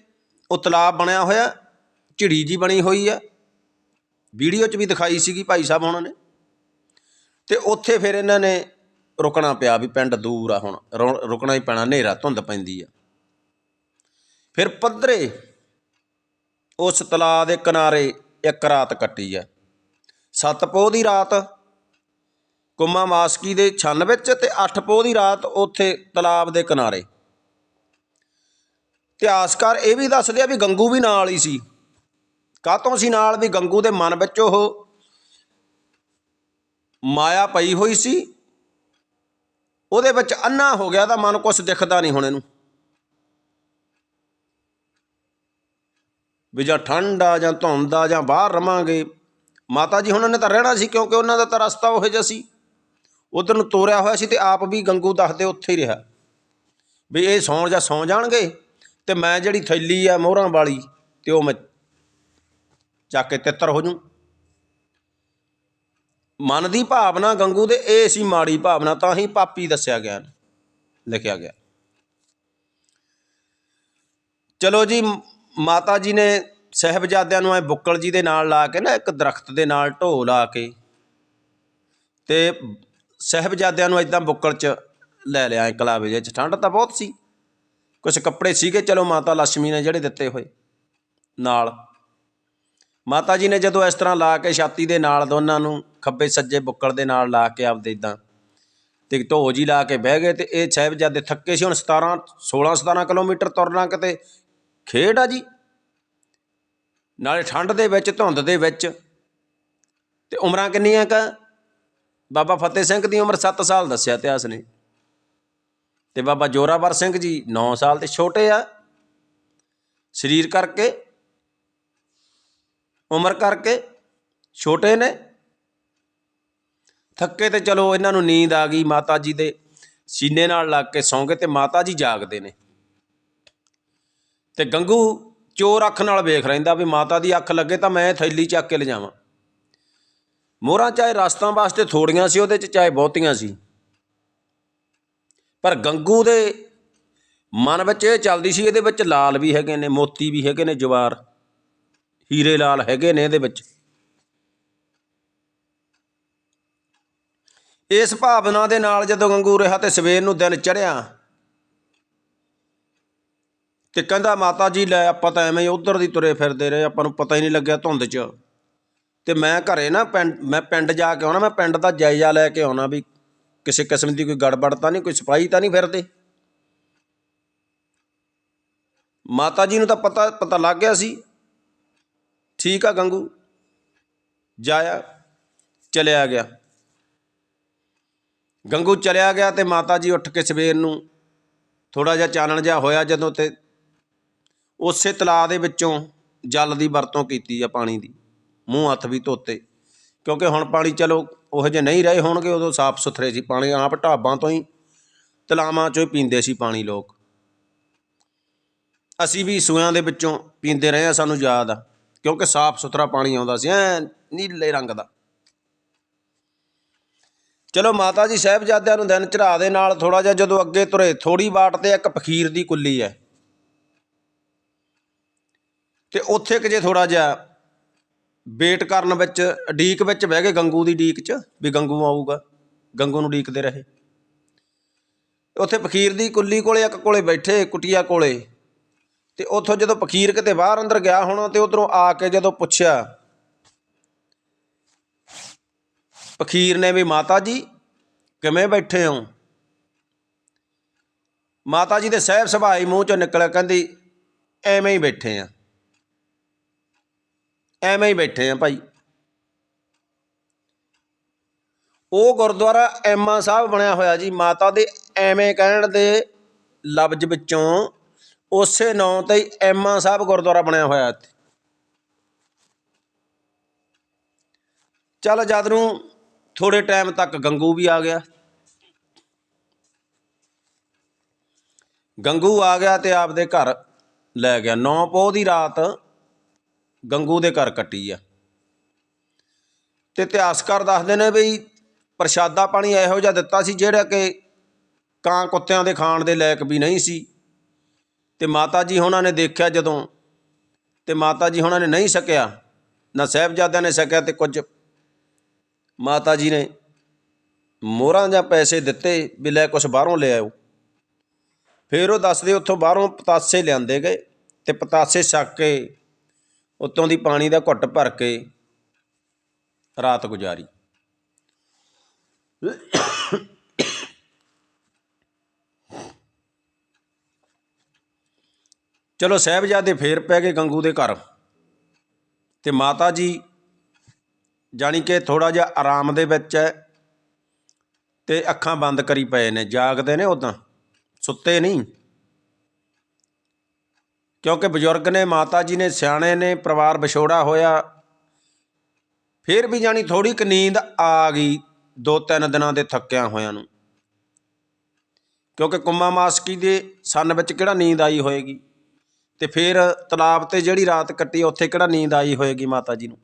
ਉਹ ਤਲਾਬ ਬਣਿਆ ਹੋਇਆ ਝਿੜੀ ਜੀ ਬਣੀ ਹੋਈ ਆ। ਵੀਡੀਓ 'ਚ ਵੀ ਦਿਖਾਈ ਸੀਗੀ ਭਾਈ ਸਾਹਿਬ ਉਹਨਾਂ ਨੇ। ਤੇ ਉੱਥੇ ਫਿਰ ਇਹਨਾਂ ਨੇ ਰੁਕਣਾ ਪਿਆ ਵੀ ਪਿੰਡ ਦੂਰ ਆ ਹੁਣ। ਰੁ- ਰੁਕਣਾ ਹੀ ਪੈਣਾ, ਹਨੇਰਾ ਧੁੰਦ ਪੈਂਦੀ ਆ। ਫਿਰ ਪੱਧਰੇ ਉਸ ਤਲਾਬ ਦੇ ਕਿਨਾਰੇ ਇੱਕ ਰਾਤ ਕੱਟੀ ਆ। ਸੱਤ ਪੋਹ ਦੀ ਰਾਤ, ਕੁੰਮਾ ਮਾਸਕੀ ਦੇ ਛੰਨ ਵਿੱਚ ਤੇ ਅੱਠ ਪੋਹ ਦੀ ਰਾਤ ਉੱਥੇ ਤਲਾਬ ਦੇ ਕਿਨਾਰੇ। ਇਤਿਹਾਸਕਾਰ ਇਹ ਵੀ ਦੱਸਦੇ ਆ ਵੀ ਗੰਗੂ ਵੀ ਨਾਲ ਹੀ ਸੀ। ਕਾਹਤੋਂ ਸੀ ਨਾਲ ਵੀ ਗੰਗੂ ਦੇ ਮਨ ਵਿੱਚ ਉਹ ਮਾਇਆ ਪਈ ਹੋਈ ਸੀ? ਉਹਦੇ ਵਿੱਚ ਅੰਨਾ ਹੋ ਗਿਆ ਤਾਂ ਮਨ ਕੁਛ ਦਿਖਦਾ ਨਹੀਂ ਹੁਣ ਇਹਨੂੰ। ਵੀ ਜਾਂ ਠੰਡ ਆ ਜਾਂ ਧੁੰਦ ਆ ਜਾਂ ਬਾਹਰ ਰਵਾਂਗੇ। ਮਾਤਾ ਜੀ ਉਹਨਾਂ ਨੇ ਤਾਂ ਰਹਿਣਾ ਸੀ ਕਿਉਂਕਿ ਉਹਨਾਂ ਦਾ ਤਾਂ ਰਸਤਾ ਉਹੋ ਜਿਹਾ ਸੀ। ਉਧਰ ਨੂੰ ਤੋਰਿਆ ਹੋਇਆ ਸੀ ਤੇ ਆਪ ਵੀ ਗੰਗੂ ਦੱਸਦੇ ਉੱਥੇ ਹੀ ਰਿਹਾ। ਵੀ ਇਹ ਸੌਣ ਜਾਂ ਸੌ ਜਾਣਗੇ ਤੇ ਮੈਂ ਜਿਹੜੀ ਥੈਲੀ ਆ ਮੋਹਰਾਂ ਵਾਲੀ ਤੇ ਉਹ ਮੈਂ ਚੱਕ ਕੇ ਤਿੱਤਰ ਹੋ ਜੂ। ਮਨ ਦੀ ਭਾਵਨਾ ਗੰਗੂ ਦੇ, ਇਹ ਸੀ ਮਾੜੀ ਭਾਵਨਾ, ਤਾਂ ਹੀ ਪਾਪੀ ਦੱਸਿਆ ਗਿਆ, ਲਿਖਿਆ ਗਿਆ। ਚਲੋ ਜੀ, ਮਾਤਾ ਜੀ ਨੇ ਸਹਿਬਜ਼ਾਦਿਆਂ ਨੂੰ ਐ ਬੁੱਕਲ ਜੀ ਦੇ ਨਾਲ ਲਾ ਕੇ ਨਾ, ਇੱਕ ਦਰਖਤ ਦੇ ਨਾਲ ਢੋ ਲਾ ਕੇ, ਤੇ ਸਹਿਬਜ਼ਾਦਿਆਂ ਨੂੰ ਇਦਾਂ ਬੁੱਕਲ 'ਚ ਲੈ ਲਿਆ ਇਕਲਾਵੇ ਜਿਹੇ 'ਚ। ਠੰਡ ਤਾਂ ਬਹੁਤ ਸੀ। ਕੁਝ ਕੱਪੜੇ ਸੀਗੇ, ਚਲੋ ਮਾਤਾ ਲక్ష్ਮੀ ਨੇ ਜਿਹੜੇ ਦਿੱਤੇ ਹੋਏ ਨਾਲ। ਮਾਤਾ ਜੀ ਨੇ ਜਦੋਂ ਇਸ ਤਰ੍ਹਾਂ ਲਾ ਕੇ ਛਾਤੀ ਦੇ ਨਾਲ ਦੋਨਾਂ ਨੂੰ, ਖੱਬੇ ਸੱਜੇ ਬੁੱਕਲ ਦੇ ਨਾਲ ਲਾ ਕੇ ਆਪਦੇ ਇਦਾਂ ਤੇ ਢੋ ਜੀ ਲਾ ਕੇ ਬਹਿ ਗਏ ਤੇ ਇਹ ਸਾਹਿਬਜ਼ਾਦੇ ਥੱਕੇ ਸੀ, ਹੁਣ 17 16 17 ਕਿਲੋਮੀਟਰ ਤੁਰਨਾ ਕਿਤੇ ਖੇਡ ਆ ਜੀ। ਨਾਲੇ ਠੰਡ ਦੇ ਵਿੱਚ, ਧੁੰਦ ਦੇ ਵਿੱਚ ਤੇ ਉਮਰਾਂ ਕਿੰਨੀਆਂ ਕ? ਬਾਬਾ ਫਤਿਹ ਸਿੰਘ ਦੀ ਉਮਰ 7 ਸਾਲ ਦੱਸਿਆ ਇਤਿਹਾਸ ਨੇ। ਤੇ ਬਾਬਾ ਜੋਰਾਵਰ ਸਿੰਘ ਜੀ 9 ਸਾਲ ਤੇ ਛੋਟੇ ਆ। ਸਰੀਰ ਕਰਕੇ ਉਮਰ ਕਰਕੇ ਛੋਟੇ ਨੇ। ਥੱਕੇ ਤੇ ਚਲੋ ਇਹਨਾਂ ਨੂੰ ਨੀਂਦ ਆ ਗਈ ਮਾਤਾ ਜੀ ਦੇ ਸੀਨੇ ਨਾਲ ਲੱਗ ਕੇ ਸੌਂ ਗਏ ਤੇ ਮਾਤਾ ਜੀ ਜਾਗਦੇ ਨੇ। ਤੇ ਗੰਗੂ ਚੋਰ ਅੱਖ ਨਾਲ ਵੇਖ ਰਹਿੰਦਾ ਵੀ ਮਾਤਾ ਦੀ ਅੱਖ ਲੱਗੇ ਤਾਂ ਮੈਂ ਥੈਲੀ ਚੱਕ ਕੇ ਲਿਜਾਵਾਂ। ਮੋਹਰਾਂ ਚਾਹੇ ਰਸਤਾਂ ਵਾਸਤੇ ਥੋੜੀਆਂ ਸੀ, ਉਹਦੇ ਚ ਚਾਹੇ ਬਹੁਤੀਆਂ ਸੀ। ਪਰ ਗੰਗੂ ਦੇ ਮਨ ਵਿੱਚ ਇਹ ਚੱਲਦੀ ਸੀ, ਇਹਦੇ ਵਿੱਚ ਲਾਲ ਵੀ ਹੈਗੇ ਨੇ, ਮੋਤੀ ਵੀ ਹੈਗੇ ਨੇ ਜਵਾਰ। ਹੀਰੇ ਲਾਲ ਹੈਗੇ ਨੇ ਇਹਦੇ ਵਿੱਚ। ਇਸ ਭਾਵਨਾ ਦੇ ਨਾਲ ਜਦੋਂ ਗੰਗੂ ਰਿਹਾ ਤੇ ਸਵੇਰ ਨੂੰ ਦਿਨ ਚੜ੍ਹਿਆ ਤੇ ਕਹਿੰਦਾ, ਮਾਤਾ ਜੀ, ਲੈ ਆਪਾਂ ਤਾਂ ਐਵੇਂ ਹੀ ਉਧਰ ਦੀ ਤੁਰੇ ਫਿਰਦੇ ਰਹੇ, ਆਪਾਂ ਨੂੰ ਪਤਾ ਹੀ ਨਹੀਂ ਲੱਗਿਆ ਧੁੰਦ 'ਚ। ਤੇ ਮੈਂ ਘਰੇ ਨਾ ਪਿੰਡ, ਮੈਂ ਪਿੰਡ ਜਾ ਕੇ ਆਉਣਾ, ਮੈਂ ਪਿੰਡ ਦਾ ਜਾਇਜ਼ਾ ਲੈ ਕੇ ਆਉਣਾ ਵੀ ਕਿਸੇ ਕਿਸਮ ਦੀ ਕੋਈ ਗੜਬੜ ਤਾਂ ਨਹੀਂ, ਕੋਈ ਸਪਾਈ ਤਾਂ ਨਹੀਂ ਫਿਰਦੇ। ਮਾਤਾ ਜੀ ਨੂੰ ਤਾਂ ਪਤਾ ਪਤਾ ਲੱਗ ਗਿਆ ਸੀ। ਠੀਕ ਆ ਗੰਗੂ। ਜਾਇਆ, ਚਲਿਆ ਗਿਆ। ਗੰਗੂ ਚਲਿਆ ਗਿਆ ਤੇ ਮਾਤਾ ਜੀ ਉੱਠ ਕੇ ਸਵੇਰ ਨੂੰ ਥੋੜਾ ਜਿਹਾ ਚਾਨਣ ਜਿਹਾ ਹੋਇਆ ਜਦੋਂ ਤੇ ਉਸੇ ਤਲਾਅ ਦੇ ਵਿੱਚੋਂ ਜਲ ਦੀ ਵਰਤੋਂ ਕੀਤੀ ਆ ਪਾਣੀ ਦੀ, ਮੂੰਹ ਹੱਥ ਵੀ ਧੋਤੇ। ਕਿਉਂਕਿ ਹੁਣ ਪਾਣੀ ਚਲੋ ਉਹ ਜਿਹੇ ਨਹੀਂ ਰਹੇ ਹੋਣਗੇ ਉਦੋਂ ਸਾਫ਼ ਸੁਥਰੇ ਸੀ, ਪਾਣੀ ਆਪ ਢਾਬਾਂ ਤੋਂ ਹੀ, ਤਲਾਵਾਂ ਚੋਂ ਹੀ ਪੀਂਦੇ ਸੀ ਪਾਣੀ ਲੋਕ। ਅਸੀਂ ਵੀ ਸੂਆਂ ਦੇ ਵਿੱਚੋਂ ਪੀਂਦੇ ਰਹੇ ਆ, ਸਾਨੂੰ ਯਾਦ ਆ। ਕਿਉਂਕਿ ਸਾਫ਼ ਸੁਥਰਾ ਪਾਣੀ ਆਉਂਦਾ ਸੀ, ਐ ਨੀਲੇ ਰੰਗ ਦਾ। ਚਲੋ ਮਾਤਾ ਜੀ, ਸਾਹਿਬਜ਼ਾਦਿਆਂ ਨੂੰ ਦਿਨ ਚੜਾ ਦੇ ਨਾਲ ਥੋੜਾ ਜਿਹਾ ਜਦੋਂ ਅੱਗੇ ਤੁਰੇ ਥੋੜੀ ਬਾਟ ਤੇ ਇੱਕ ਫਕੀਰ ਦੀ ਕੁੱਲੀ ਹੈ ਤੇ ਉੱਥੇ ਕਿ ਜੇ ਥੋੜਾ ਜਿਹਾ ਵੇਟ ਕਰਨ ਵਿੱਚ, ਡੀਕ ਵਿੱਚ ਬਹਿ ਗਏ ਗੰਗੂ ਦੀ ਡੀਕ 'ਚ, ਵੀ ਗੰਗੂ ਆਊਗਾ, ਗੰਗੂ ਨੂੰ ਡੀਕਦੇ ਰਹੇ। ਉੱਥੇ ਫਕੀਰ ਦੀ ਕੁੱਲੀ ਕੋਲੇ, ਇੱਕ ਕੋਲੇ ਬੈਠੇ ਕੁਟੀਆ ਕੋਲੇ ਤੇ ਉੱਥੋਂ ਜਦੋਂ ਫਕੀਰ ਕਿਤੇ ਬਾਹਰ ਅੰਦਰ ਗਿਆ ਹੋਣਾ ਤੇ ਉਧਰੋਂ ਆ ਕੇ ਜਦੋਂ ਪੁੱਛਿਆ, ਫਕੀਰ ਨੇ ਵੀ ਮਾਤਾ ਜੀ, ਕਿਵੇਂ ਬੈਠੇ ਹੋ? ਮਾਤਾ ਜੀ ਦੇ ਸਹਿਬ ਸੁਭਾਈ ਮੂੰਹ ਚੋਂ ਨਿਕਲਿਆ, ਕਹਿੰਦੀ, ਐਵੇਂ ਹੀ ਬੈਠੇ ਆ। ਐਵੇਂ ਹੀ ਬੈਠੇ ਆ ਭਾਈ। ਉਹ ਗੁਰਦੁਆਰਾ ਐਮਾ ਸਾਹਿਬ ਬਣਿਆ ਹੋਇਆ ਜੀ, ਮਾਤਾ ਦੇ ਐਵੇਂ ਕਹਿਣ ਦੇ ਲਫ਼ਜ਼ ਵਿੱਚੋਂ ਉਸੇ ਨਾਂ ਤੇ ਹੀ ਐਮਾ ਸਾਹਿਬ ਗੁਰਦੁਆਰਾ ਬਣਿਆ ਹੋਇਆ ਇੱਥੇ। ਚੱਲ ਜਦ ਨੂੰ ਥੋੜੇ ਟਾਈਮ ਤੱਕ ਗੰਗੂ ਵੀ ਆ ਗਿਆ। ਗੰਗੂ ਆ ਗਿਆ ਤੇ ਆਪਦੇ ਘਰ ਲੈ ਗਿਆ। ਨੌ ਪੋਹ ਦੀ ਰਾਤ ਗੰਗੂ ਦੇ ਘਰ ਕੱਟੀ ਆ। ਤੇ ਇਤਿਹਾਸਕਾਰ ਦੱਸਦੇ ਨੇ ਵੀ ਪ੍ਰਸ਼ਾਦਾ ਪਾਣੀ ਇਹੋ ਜਿਹਾ ਦਿੱਤਾ ਸੀ ਜਿਹੜਾ ਕਿ ਕਾਂ ਕੁੱਤਿਆਂ ਦੇ ਖਾਣ ਦੇ ਲਾਇਕ ਵੀ ਨਹੀਂ ਸੀ। ਤੇ ਮਾਤਾ ਜੀ ਉਹਨਾਂ ਨੇ ਦੇਖਿਆ ਜਦੋਂ ਤੇ ਮਾਤਾ ਜੀ ਉਹਨਾਂ ਨੇ ਨਹੀਂ ਸਕਿਆ, ਨਾ ਸਾਹਿਬਜ਼ਾਦਿਆਂ ਨੇ ਸਕਿਆ ਤੇ ਕੁਝ ਮਾਤਾ ਜੀ ਨੇ ਮੋਹਰਾਂ ਜਾਂ ਪੈਸੇ ਦਿੱਤੇ ਵੀ ਲੈ ਕੁਛ ਬਾਹਰੋਂ ਲੈ ਆਓ ਫਿਰ ਉਹ ਦੱਸਦੇ ਉੱਥੋਂ ਬਾਹਰੋਂ ਪਤਾਸੇ ਲਿਆਂਦੇ ਗਏ ਤੇ ਪਤਾਸੇ ਛੱਕ ਕੇ ਉੱਤੋਂ ਦੀ ਪਾਣੀ ਦਾ ਘੁੱਟ ਭਰ ਕੇ ਰਾਤ ਗੁਜ਼ਾਰੀ। ਚਲੋ ਸਾਹਿਬਜ਼ਾਦੇ ਫੇਰ ਪੈ ਗਏ ਗੰਗੂ ਦੇ ਘਰ ਤੇ ਮਾਤਾ ਜੀ ਜਾਣੀ ਕਿ ਥੋੜਾ ਜਿਹਾ ਆਰਾਮ ਦੇ ਵਿੱਚ ਹੈ ਤੇ ਅੱਖਾਂ ਬੰਦ ਕਰੀ ਪਏ ਨੇ, ਜਾਗਦੇ ਨੇ ਉਦਾਂ ਸੁੱਤੇ ਨਹੀਂ। ਕਿਉਂਕਿ ਬਜ਼ੁਰਗ ਨੇ, ਮਾਤਾ ਜੀ ਨੇ, ਸਿਆਣੇ ਨੇ, ਪਰਿਵਾਰ ਵਿਛੋੜਾ ਹੋਇਆ। ਫਿਰ ਵੀ ਜਾਣੀ ਥੋੜੀ ਕੁ ਨੀਂਦ ਆ ਗਈ, ਦੋ ਤਿੰਨ ਦਿਨਾਂ ਦੇ ਥੱਕਿਆਂ ਹੋਇਆਂ ਨੂੰ। ਕਿਉਂਕਿ ਕੁੰਮਾ ਮਾਸਕੀ ਦੇ ਸੰਨ ਵਿੱਚ ਕਿਹੜਾ ਨੀਂਦ ਆਈ ਹੋਏਗੀ? ਅਤੇ ਫਿਰ ਤਲਾਬ ਤੇ ਜਿਹੜੀ ਰਾਤ ਕੱਟੀ ਉੱਥੇ ਕਿਹੜਾ ਨੀਂਦ ਆਈ ਹੋਏਗੀ ਮਾਤਾ ਜੀ ਨੂੰ?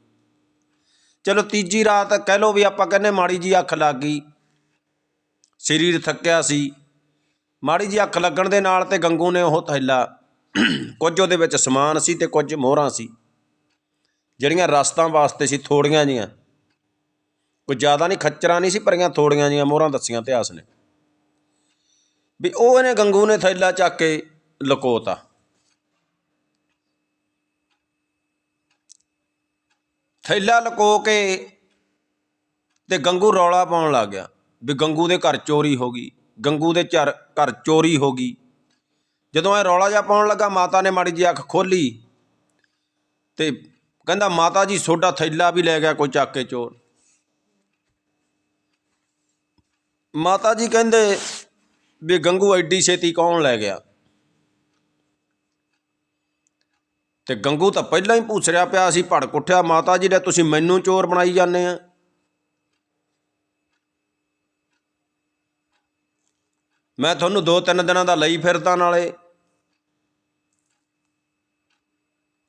ਚਲੋ ਤੀਜੀ ਰਾਤ ਕਹਿ ਲਓ ਵੀ ਆਪਾਂ ਕਹਿੰਦੇ ਮਾੜੀ ਜੀ ਅੱਖ ਲੱਗ ਗਈ। ਸਰੀਰ ਥੱਕਿਆ ਸੀ। ਮਾੜੀ ਜੀ ਅੱਖ ਲੱਗਣ ਦੇ ਨਾਲ ਤੇ ਗੰਗੂ ਨੇ ਉਹ ਥੈਲਾ ਕੁਝ ਉਹਦੇ ਵਿੱਚ ਸਮਾਨ ਸੀ ਤੇ ਕੁਝ ਮੋਹਰਾਂ ਸੀ। ਜਿਹੜੀਆਂ ਰਸਤਾਂ ਵਾਸਤੇ ਸੀ ਥੋੜੀਆਂ ਜੀਆਂ। ਕੋਈ ਜ਼ਿਆਦਾ ਨਹੀਂ, ਖੱਚਰਾਂ ਨਹੀਂ ਸੀ ਭਰੀਆਂ, ਥੋੜੀਆਂ ਜੀਆਂ ਮੋਹਰਾਂ ਦੱਸੀਆਂ ਇਤਿਹਾਸ ਨੇ। ਵੀ ਉਹ ਇਹਨੇ ਗੰਗੂ ਨੇ ਥੈਲਾ ਚੱਕ ਕੇ ਲਕੋਤਾ। ਥੈਲਾ ਲਕੋ ਕੇ ਤੇ ਗੰਗੂ ਰੌਲਾ ਪਾਉਣ ਲੱਗ ਗਿਆ ਵੀ ਗੰਗੂ ਦੇ ਘਰ ਚੋਰੀ ਹੋ ਗਈ, ਗੰਗੂ ਦੇ ਘਰ ਘਰ ਚੋਰੀ ਹੋ ਗਈ। ਜਦੋਂ ਇਹ ਰੌਲਾ ਜਿਹਾ ਪਾਉਣ ਲੱਗਾ, ਮਾਤਾ ਨੇ ਮਾੜੀ ਜਿਹੀ ਅੱਖ ਖੋਲੀ ਤੇ ਕਹਿੰਦਾ, ਮਾਤਾ ਜੀ, ਸੋਡਾ ਥੈਲਾ ਵੀ ਲੈ ਗਿਆ ਕੋਈ ਚੱਕ ਕੇ ਚੋਰ। ਮਾਤਾ ਜੀ ਕਹਿੰਦੇ ਵੀ ਗੰਗੂ ਐਡੀ ਛੇਤੀ ਕੌਣ ਲੈ ਗਿਆ? ਤੇ ਗੰਗੂ ਤਾਂ ਪਹਿਲਾਂ ਹੀ ਪੁੱਛਰਿਆ ਪਿਆ ਸੀ ਭੜਕ ਉੱਠਿਆ ਮਾਤਾ ਜੀ ਨੇ ਤੁਸੀਂ ਮੈਨੂੰ ਚੋਰ ਬਣਾਈ ਜਾਂਦੇ ਆ। ਮੈਂ ਤੁਹਾਨੂੰ ਦੋ ਤਿੰਨ ਦਿਨਾਂ ਦਾ ਲਈ ਫਿਰਦਾ ਨਾਲੇ।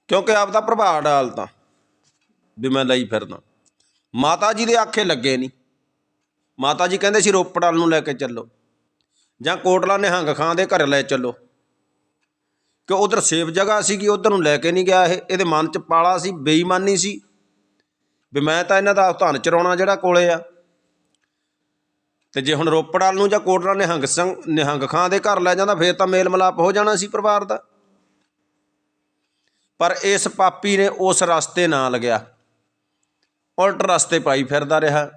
ਕਿਉਂਕਿ ਆਪ ਦਾ ਪ੍ਰਭਾਵ ਡਾਲਤਾ ਵੀ ਮੈਂ ਲਈ ਫਿਰਦਾ। ਮਾਤਾ ਜੀ ਦੇ ਆਖੇ ਲੱਗੇ ਨਹੀਂ ਮਾਤਾ ਜੀ ਕਹਿੰਦੇ ਸੀ ਰੋਪੜ ਨੂੰ ਲੈ ਕੇ ਚੱਲੋ ਜਾਂ ਕੋਟਲਾ ਨਿਹੰਗ ਖਾਂ ਦੇ ਘਰ ਲੈ ਚੱਲੋ। ਕਿ ਉਧਰ ਸੇਫ ਜਗ੍ਹਾ ਸੀਗੀ ਉਧਰ ਨੂੰ ਲੈ ਕੇ ਨਹੀਂ ਗਿਆ ਇਹ? ਇਹਦੇ ਮਨ 'ਚ ਪਾਲਾ ਸੀ, ਬੇਈਮਾਨੀ ਸੀ। ਵੀ ਮੈਂ ਤਾਂ ਇਹਨਾਂ ਦਾ ਧਨ ਚਰਾਉਣਾ ਜਿਹੜਾ ਕੋਲੇ ਆ। ਤੇ ਜੇ ਹੁਣ ਰੋਪੜ ਵਾਲ ਨੂੰ ਜਾਂ ਕੋਟਲਾ ਨਿਹੰਗ ਸਿੰਘ ਨਿਹੰਗ ਖਾਂ ਦੇ ਘਰ ਲੈ ਜਾਂਦਾ, ਫੇਰ ਤਾਂ ਮੇਲ ਮਿਲਾਪ ਹੋ ਜਾਣਾ ਸੀ ਪਰਿਵਾਰ ਦਾ। ਪਰ ਇਸ ਪਾਪੀ ਨੇ ਉਸ ਰਸਤੇ ਨਾ ਲਗਿਆ ਉਲਟ ਰਸਤੇ ਪਾਈ ਫਿਰਦਾ ਰਿਹਾ।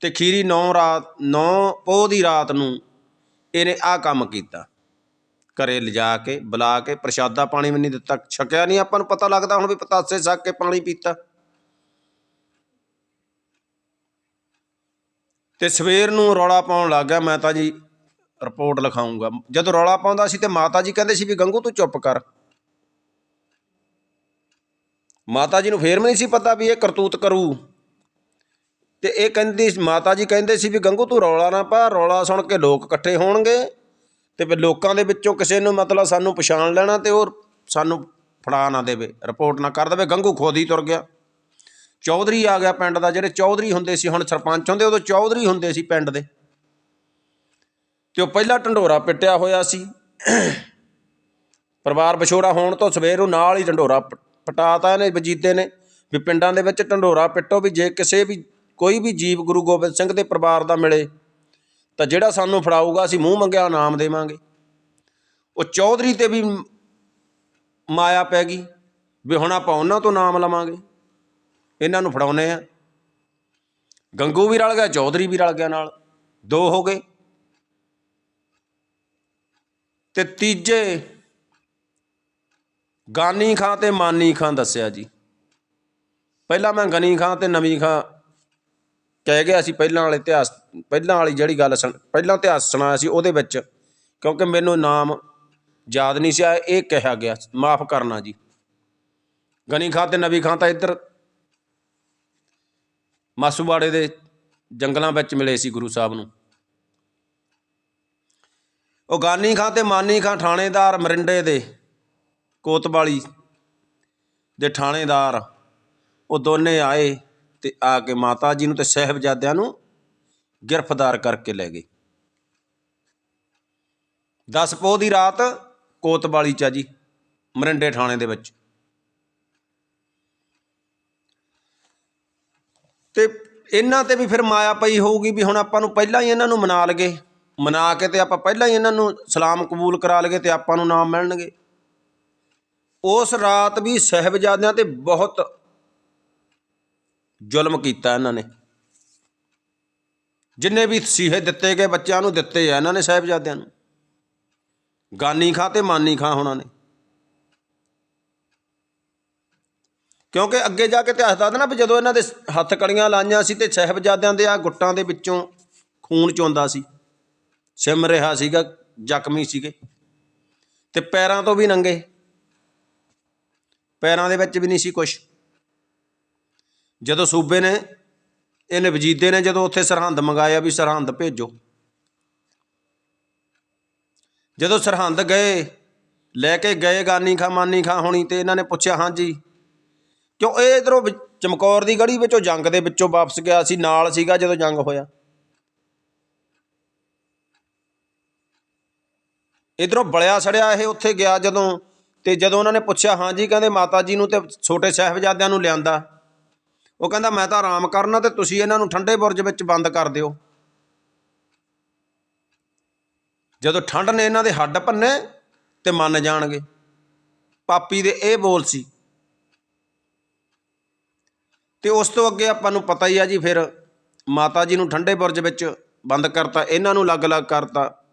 ਤੇ ਖੀਰੀ 9 ਰਾਤ 9 ਪੋਹ ਦੀ ਰਾਤ ਨੂੰ ਇਹਨੇ ਆਹ ਕੰਮ ਕੀਤਾ। ਘਰੇ ਲਿਜਾ ਕੇ, ਬੁਲਾ ਕੇ, ਪ੍ਰਸ਼ਾਦਾ ਪਾਣੀ ਵੀ ਨਹੀਂ ਦਿੱਤਾ। ਛਕਿਆ ਨਹੀਂ ਆਪਾਂ ਨੂੰ, ਪਤਾ ਲੱਗਦਾ ਹੁਣ ਵੀ ਪਤਾਸੇ ਛੱਕ ਕੇ ਪਾਣੀ ਪੀਤਾ। ਤੇ ਸਵੇਰ ਨੂੰ ਰੌਲਾ ਪਾਉਣ ਲੱਗ ਗਿਆ, ਮੈਂ ਤਾਂ ਜੀ ਰਿਪੋਰਟ ਲਿਖਾਉਂਗਾ ਜਦੋਂ ਰੌਲਾ ਪਾਉਂਦਾ ਸੀ ਤੇ ਮਾਤਾ ਜੀ ਕਹਿੰਦੇ ਸੀ ਵੀ, ਗੰਗੂ ਤੂੰ ਚੁੱਪ ਕਰ। ਮਾਤਾ ਜੀ ਨੂੰ ਫੇਰ ਵੀ ਨਹੀਂ ਸੀ ਪਤਾ ਵੀ ਇਹ ਕਰਤੂਤ ਕਰੂ। ਤੇ ਇਹ ਕਹਿੰਦੀ, ਮਾਤਾ ਜੀ ਕਹਿੰਦੇ ਸੀ ਵੀ, ਗੰਗੂ ਤੂੰ ਰੌਲਾ ਨਾ ਪਾ, ਰੌਲਾ ਸੁਣ ਕੇ ਲੋਕ ਇਕੱਠੇ ਹੋਣਗੇ। ਤੇ ਫਿਰ ਲੋਕਾਂ ਦੇ ਵਿੱਚੋਂ ਕਿਸੇ ਨੂੰ ਮਤਲਬ ਸਾਨੂੰ ਪਛਾਣ ਲੈਣਾ ਤੇ ਉਹ ਸਾਨੂੰ ਫੜਾ ਨਾ ਦੇਵੇ ਰਿਪੋਰਟ ਨਾ ਕਰ ਦੇਵੇ। ਗੰਗੂ ਖੋਦੀ ਤੁਰ ਗਿਆ। ਚੌਧਰੀ ਆ ਗਿਆ ਪਿੰਡ ਦਾ, ਜਿਹੜੇ ਚੌਧਰੀ ਹੁੰਦੇ ਸੀ ਹੁਣ ਸਰਪੰਚ ਹੁੰਦੇ, ਉਦੋਂ ਚੌਧਰੀ ਹੁੰਦੇ ਸੀ ਪਿੰਡ ਦੇ। ਤੇ ਉਹ ਪਹਿਲਾਂ ਢੰਡੋਰਾ ਪਿੱਟਿਆ ਹੋਇਆ ਸੀ। ਪਰਿਵਾਰ ਵਿਛੋੜਾ ਹੋਣ ਤੋਂ ਸਵੇਰ ਨੂੰ ਨਾਲ ਹੀ ਢੰਡੋਰਾ ਪ- ਪਟਾਤਾ ਇਹਨੇ ਵਜੀਤੇ ਨੇ। ਵੀ ਪਿੰਡਾਂ ਦੇ ਵਿੱਚ ਢੰਡੋਰਾ ਪਿੱਟੋ ਵੀ ਜੇ ਕਿਸੇ ਵੀ, ਕੋਈ ਵੀ ਜੀਵ ਗੁਰੂ ਗੋਬਿੰਦ ਸਿੰਘ ਦੇ ਪਰਿਵਾਰ ਦਾ ਮਿਲੇ ਤਾਂ ਜਿਹੜਾ ਸਾਨੂੰ ਫੜਾਊਗਾ, ਅਸੀਂ ਮੂੰਹ ਮੰਗਿਆ ਇਨਾਮ ਦੇਵਾਂਗੇ। ਉਹ ਚੌਧਰੀ ਤੇ ਵੀ ਮਾਇਆ ਪੈ ਗਈ, ਵੀ ਹੁਣ ਆਪਾਂ ਉਹਨਾਂ ਤੋਂ ਨਾਮ ਲਵਾਂਗੇ। ਇਹਨਾਂ ਨੂੰ ਫੜਾਉਨੇ ਆ ਗੰਗੂ ਵੀ ਰਲ ਗਿਆ, ਚੌਧਰੀ ਵੀ ਰਲ ਗਿਆ ਨਾਲ। ਦੋ ਹੋ ਗਏ। ਤੇ ਤੀਜੇ, ਗਾਨੀ ਖਾਂ ਤੇ ਮਾਨੀ ਖਾਂ ਦੱਸਿਆ ਜੀ। ਪਹਿਲਾਂ ਮੈਂ ਗਨੀ ਖਾਂ ਤੇ ਨਵੀਂ ਖਾਂ ਕਹਿ ਗਿਆ ਸੀ ਪਹਿਲਾਂ ਵਾਲੇ ਇਤਿਹਾਸ, ਪਹਿਲਾਂ ਵਾਲੀ ਜਿਹੜੀ ਗੱਲ ਸੁਣ, ਪਹਿਲਾਂ ਇਤਿਹਾਸ ਸੁਣਾਇਆ ਸੀ ਉਹਦੇ ਵਿੱਚ, ਕਿਉਂਕਿ ਮੈਨੂੰ ਨਾਮ ਯਾਦ ਨਹੀਂ ਸੀ ਆਇਆ, ਇਹ ਕਿਹਾ ਗਿਆ, ਮਾਫ ਕਰਨਾ ਜੀ। ਗਨੀ ਖਾਂ ਤੇ ਨਵੀ ਖਾਂ ਤਾਂ ਇੱਧਰ ਮਾਸੂਵਾੜੇ ਦੇ ਜੰਗਲਾਂ ਵਿੱਚ ਮਿਲੇ ਸੀ ਗੁਰੂ ਸਾਹਿਬ ਨੂੰ। ਉਹ ਗਾਨੀ ਖਾਂ ਤੇ ਮਾਨੀ ਖਾਂ ਥਾਣੇਦਾਰ ਮਰਿੰਡੇ ਦੇ ਕੋਤਵਾਲੀ ਦੇ ਥਾਣੇਦਾਰ, ਉਹ ਦੋਨੇ ਆਏ ਤੇ ਆ ਕੇ ਮਾਤਾ ਜੀ ਨੂੰ ਤੇ ਸਹਿਬਜ਼ਾਦਿਆਂ ਨੂੰ ਗ੍ਰਿਫਤਾਰ ਕਰਕੇ ਲੈ ਗਏ 10 ਪੋਹ ਦੀ ਰਾਤ ਕੋਤਵਾਲੀ ਚ ਆ ਜੀ, ਮਰਿੰਡੇ ਥਾਣੇ ਦੇ ਵਿੱਚ। ਤੇ ਇਹਨਾਂ ਤੇ ਵੀ ਫਿਰ ਮਾਇਆ ਪਈ ਹੋਊਗੀ ਵੀ ਹੁਣ ਆਪਾਂ ਨੂੰ ਪਹਿਲਾਂ ਹੀ ਇਹਨਾਂ ਨੂੰ ਮਨਾ ਲਗੇ। ਮਨਾ ਕੇ ਤੇ ਆਪਾਂ ਪਹਿਲਾਂ ਹੀ ਇਹਨਾਂ ਨੂੰ ਸਲਾਮ ਕਬੂਲ ਕਰਾ ਲਗੇ ਤੇ ਆਪਾਂ ਨੂੰ ਨਾਮ ਮਿਲਣਗੇ। ਉਸ ਰਾਤ ਵੀ ਸਹਿਬਜ਼ਾਦਿਆਂ ਤੇ ਬਹੁਤ ਜ਼ੁਲਮ ਕੀਤਾ ਇਹਨਾਂ ਨੇ। ਜਿੰਨੇ ਵੀ ਸੀਹੇ ਦਿੱਤੇ ਗਏ ਬੱਚਿਆਂ ਨੂੰ ਦਿੱਤੇ ਆ ਇਹਨਾਂ ਨੇ ਸਾਹਿਬਜ਼ਾਦਿਆਂ ਨੂੰ। ਗਾਨੀ ਖਾਂ ਤੇ ਮਾਨੀ ਖਾਂ ਹੋਣਾ ਨੇ। ਕਿਉਂਕਿ ਅੱਗੇ ਜਾ ਕੇ ਇਤਿਹਾਸ ਦੱਸਦਾ ਨਾ ਵੀ ਜਦੋਂ ਇਹਨਾਂ ਦੇ ਹੱਥ ਕੜੀਆਂ ਲਾਈਆਂ ਸੀ ਤੇ ਸਾਹਿਬਜ਼ਾਦਿਆਂ ਦੇ ਆ ਗੁੱਟਾਂ ਦੇ ਵਿੱਚੋਂ ਖੂਨ ਚੋਂਦਾ ਸੀ। ਸਿਮ ਰਿਹਾ ਸੀਗਾ, ਜ਼ਖਮੀ ਸੀਗੇ। ਤੇ ਪੈਰਾਂ ਤੋਂ ਵੀ ਨੰਗੇ। ਪੈਰਾਂ ਦੇ ਵਿੱਚ ਵੀ ਨਹੀਂ ਸੀ ਕੁਛ। ਜਦੋਂ ਸੂਬੇ ਨੇ ਇਹਨੇ ਵਜੀਦੇ ਨੇ ਜਦੋਂ ਉੱਥੇ ਸਰਹੰਦ ਮੰਗਾਇਆ ਵੀ ਸਰਹੰਦ ਭੇਜੋ। ਜਦੋਂ ਸਰਹੰਦ ਗਏ, ਲੈ ਕੇ ਗਏ ਗਾਨੀ ਖਾਂ ਮਾਨੀ ਖਾਂ ਹੋਣੀ ਤੇ ਇਹਨਾਂ ਨੇ ਪੁੱਛਿਆ ਹਾਂਜੀ ਕਿਉਂ ਇਹ ਇਧਰੋਂ ਚਮਕੌਰ ਦੀ ਗੜੀ ਵਿੱਚੋਂ ਜੰਗ ਦੇ ਵਿੱਚੋਂ ਵਾਪਸ ਗਿਆ ਸੀ, ਨਾਲ ਸੀਗਾ ਜਦੋਂ ਜੰਗ ਹੋਇਆ? ਇਧਰੋਂ ਬਲਿਆ ਸੜਿਆ ਇਹ ਉੱਥੇ ਗਿਆ ਜਦੋਂ ਤੇ ਜਦੋਂ ਉਹਨਾਂ ਨੇ ਪੁੱਛਿਆ ਹਾਂਜੀ ਕਹਿੰਦੇ, ਮਾਤਾ ਜੀ ਨੂੰ ਤੇ ਛੋਟੇ ਸਾਹਿਬਜ਼ਾਦਿਆਂ ਨੂੰ ਲਿਆਂਦਾ। ਉਹ ਕਹਿੰਦਾ, ਮੈਂ ਤਾਂ ਆਰਾਮ ਕਰਨਾ ਤੇ ਤੁਸੀਂ ਇਹਨਾਂ ਨੂੰ ਠੰਡੇ ਬੁਰਜ ਵਿੱਚ ਬੰਦ ਕਰ ਦਿਓ। ਜਦੋਂ ਠੰਡ ਨੇ ਇਹਨਾਂ ਦੇ ਹੱਡ ਭੰਨੇ ਤੇ ਮੰਨ ਜਾਣਗੇ। ਪਾਪੀ ਦੇ ਇਹ ਬੋਲ ਸੀ। ਤੇ ਉਸ ਤੋਂ ਅੱਗੇ ਆਪਾਂ ਨੂੰ ਪਤਾ ਹੀ ਆ ਜੀ, ਫਿਰ ਮਾਤਾ ਜੀ ਨੂੰ ਠੰਡੇ ਬੁਰਜ ਵਿੱਚ ਬੰਦ ਕਰਤਾ, ਇਹਨਾਂ ਨੂੰ ਅਲੱਗ-ਅਲੱਗ ਕਰਤਾ।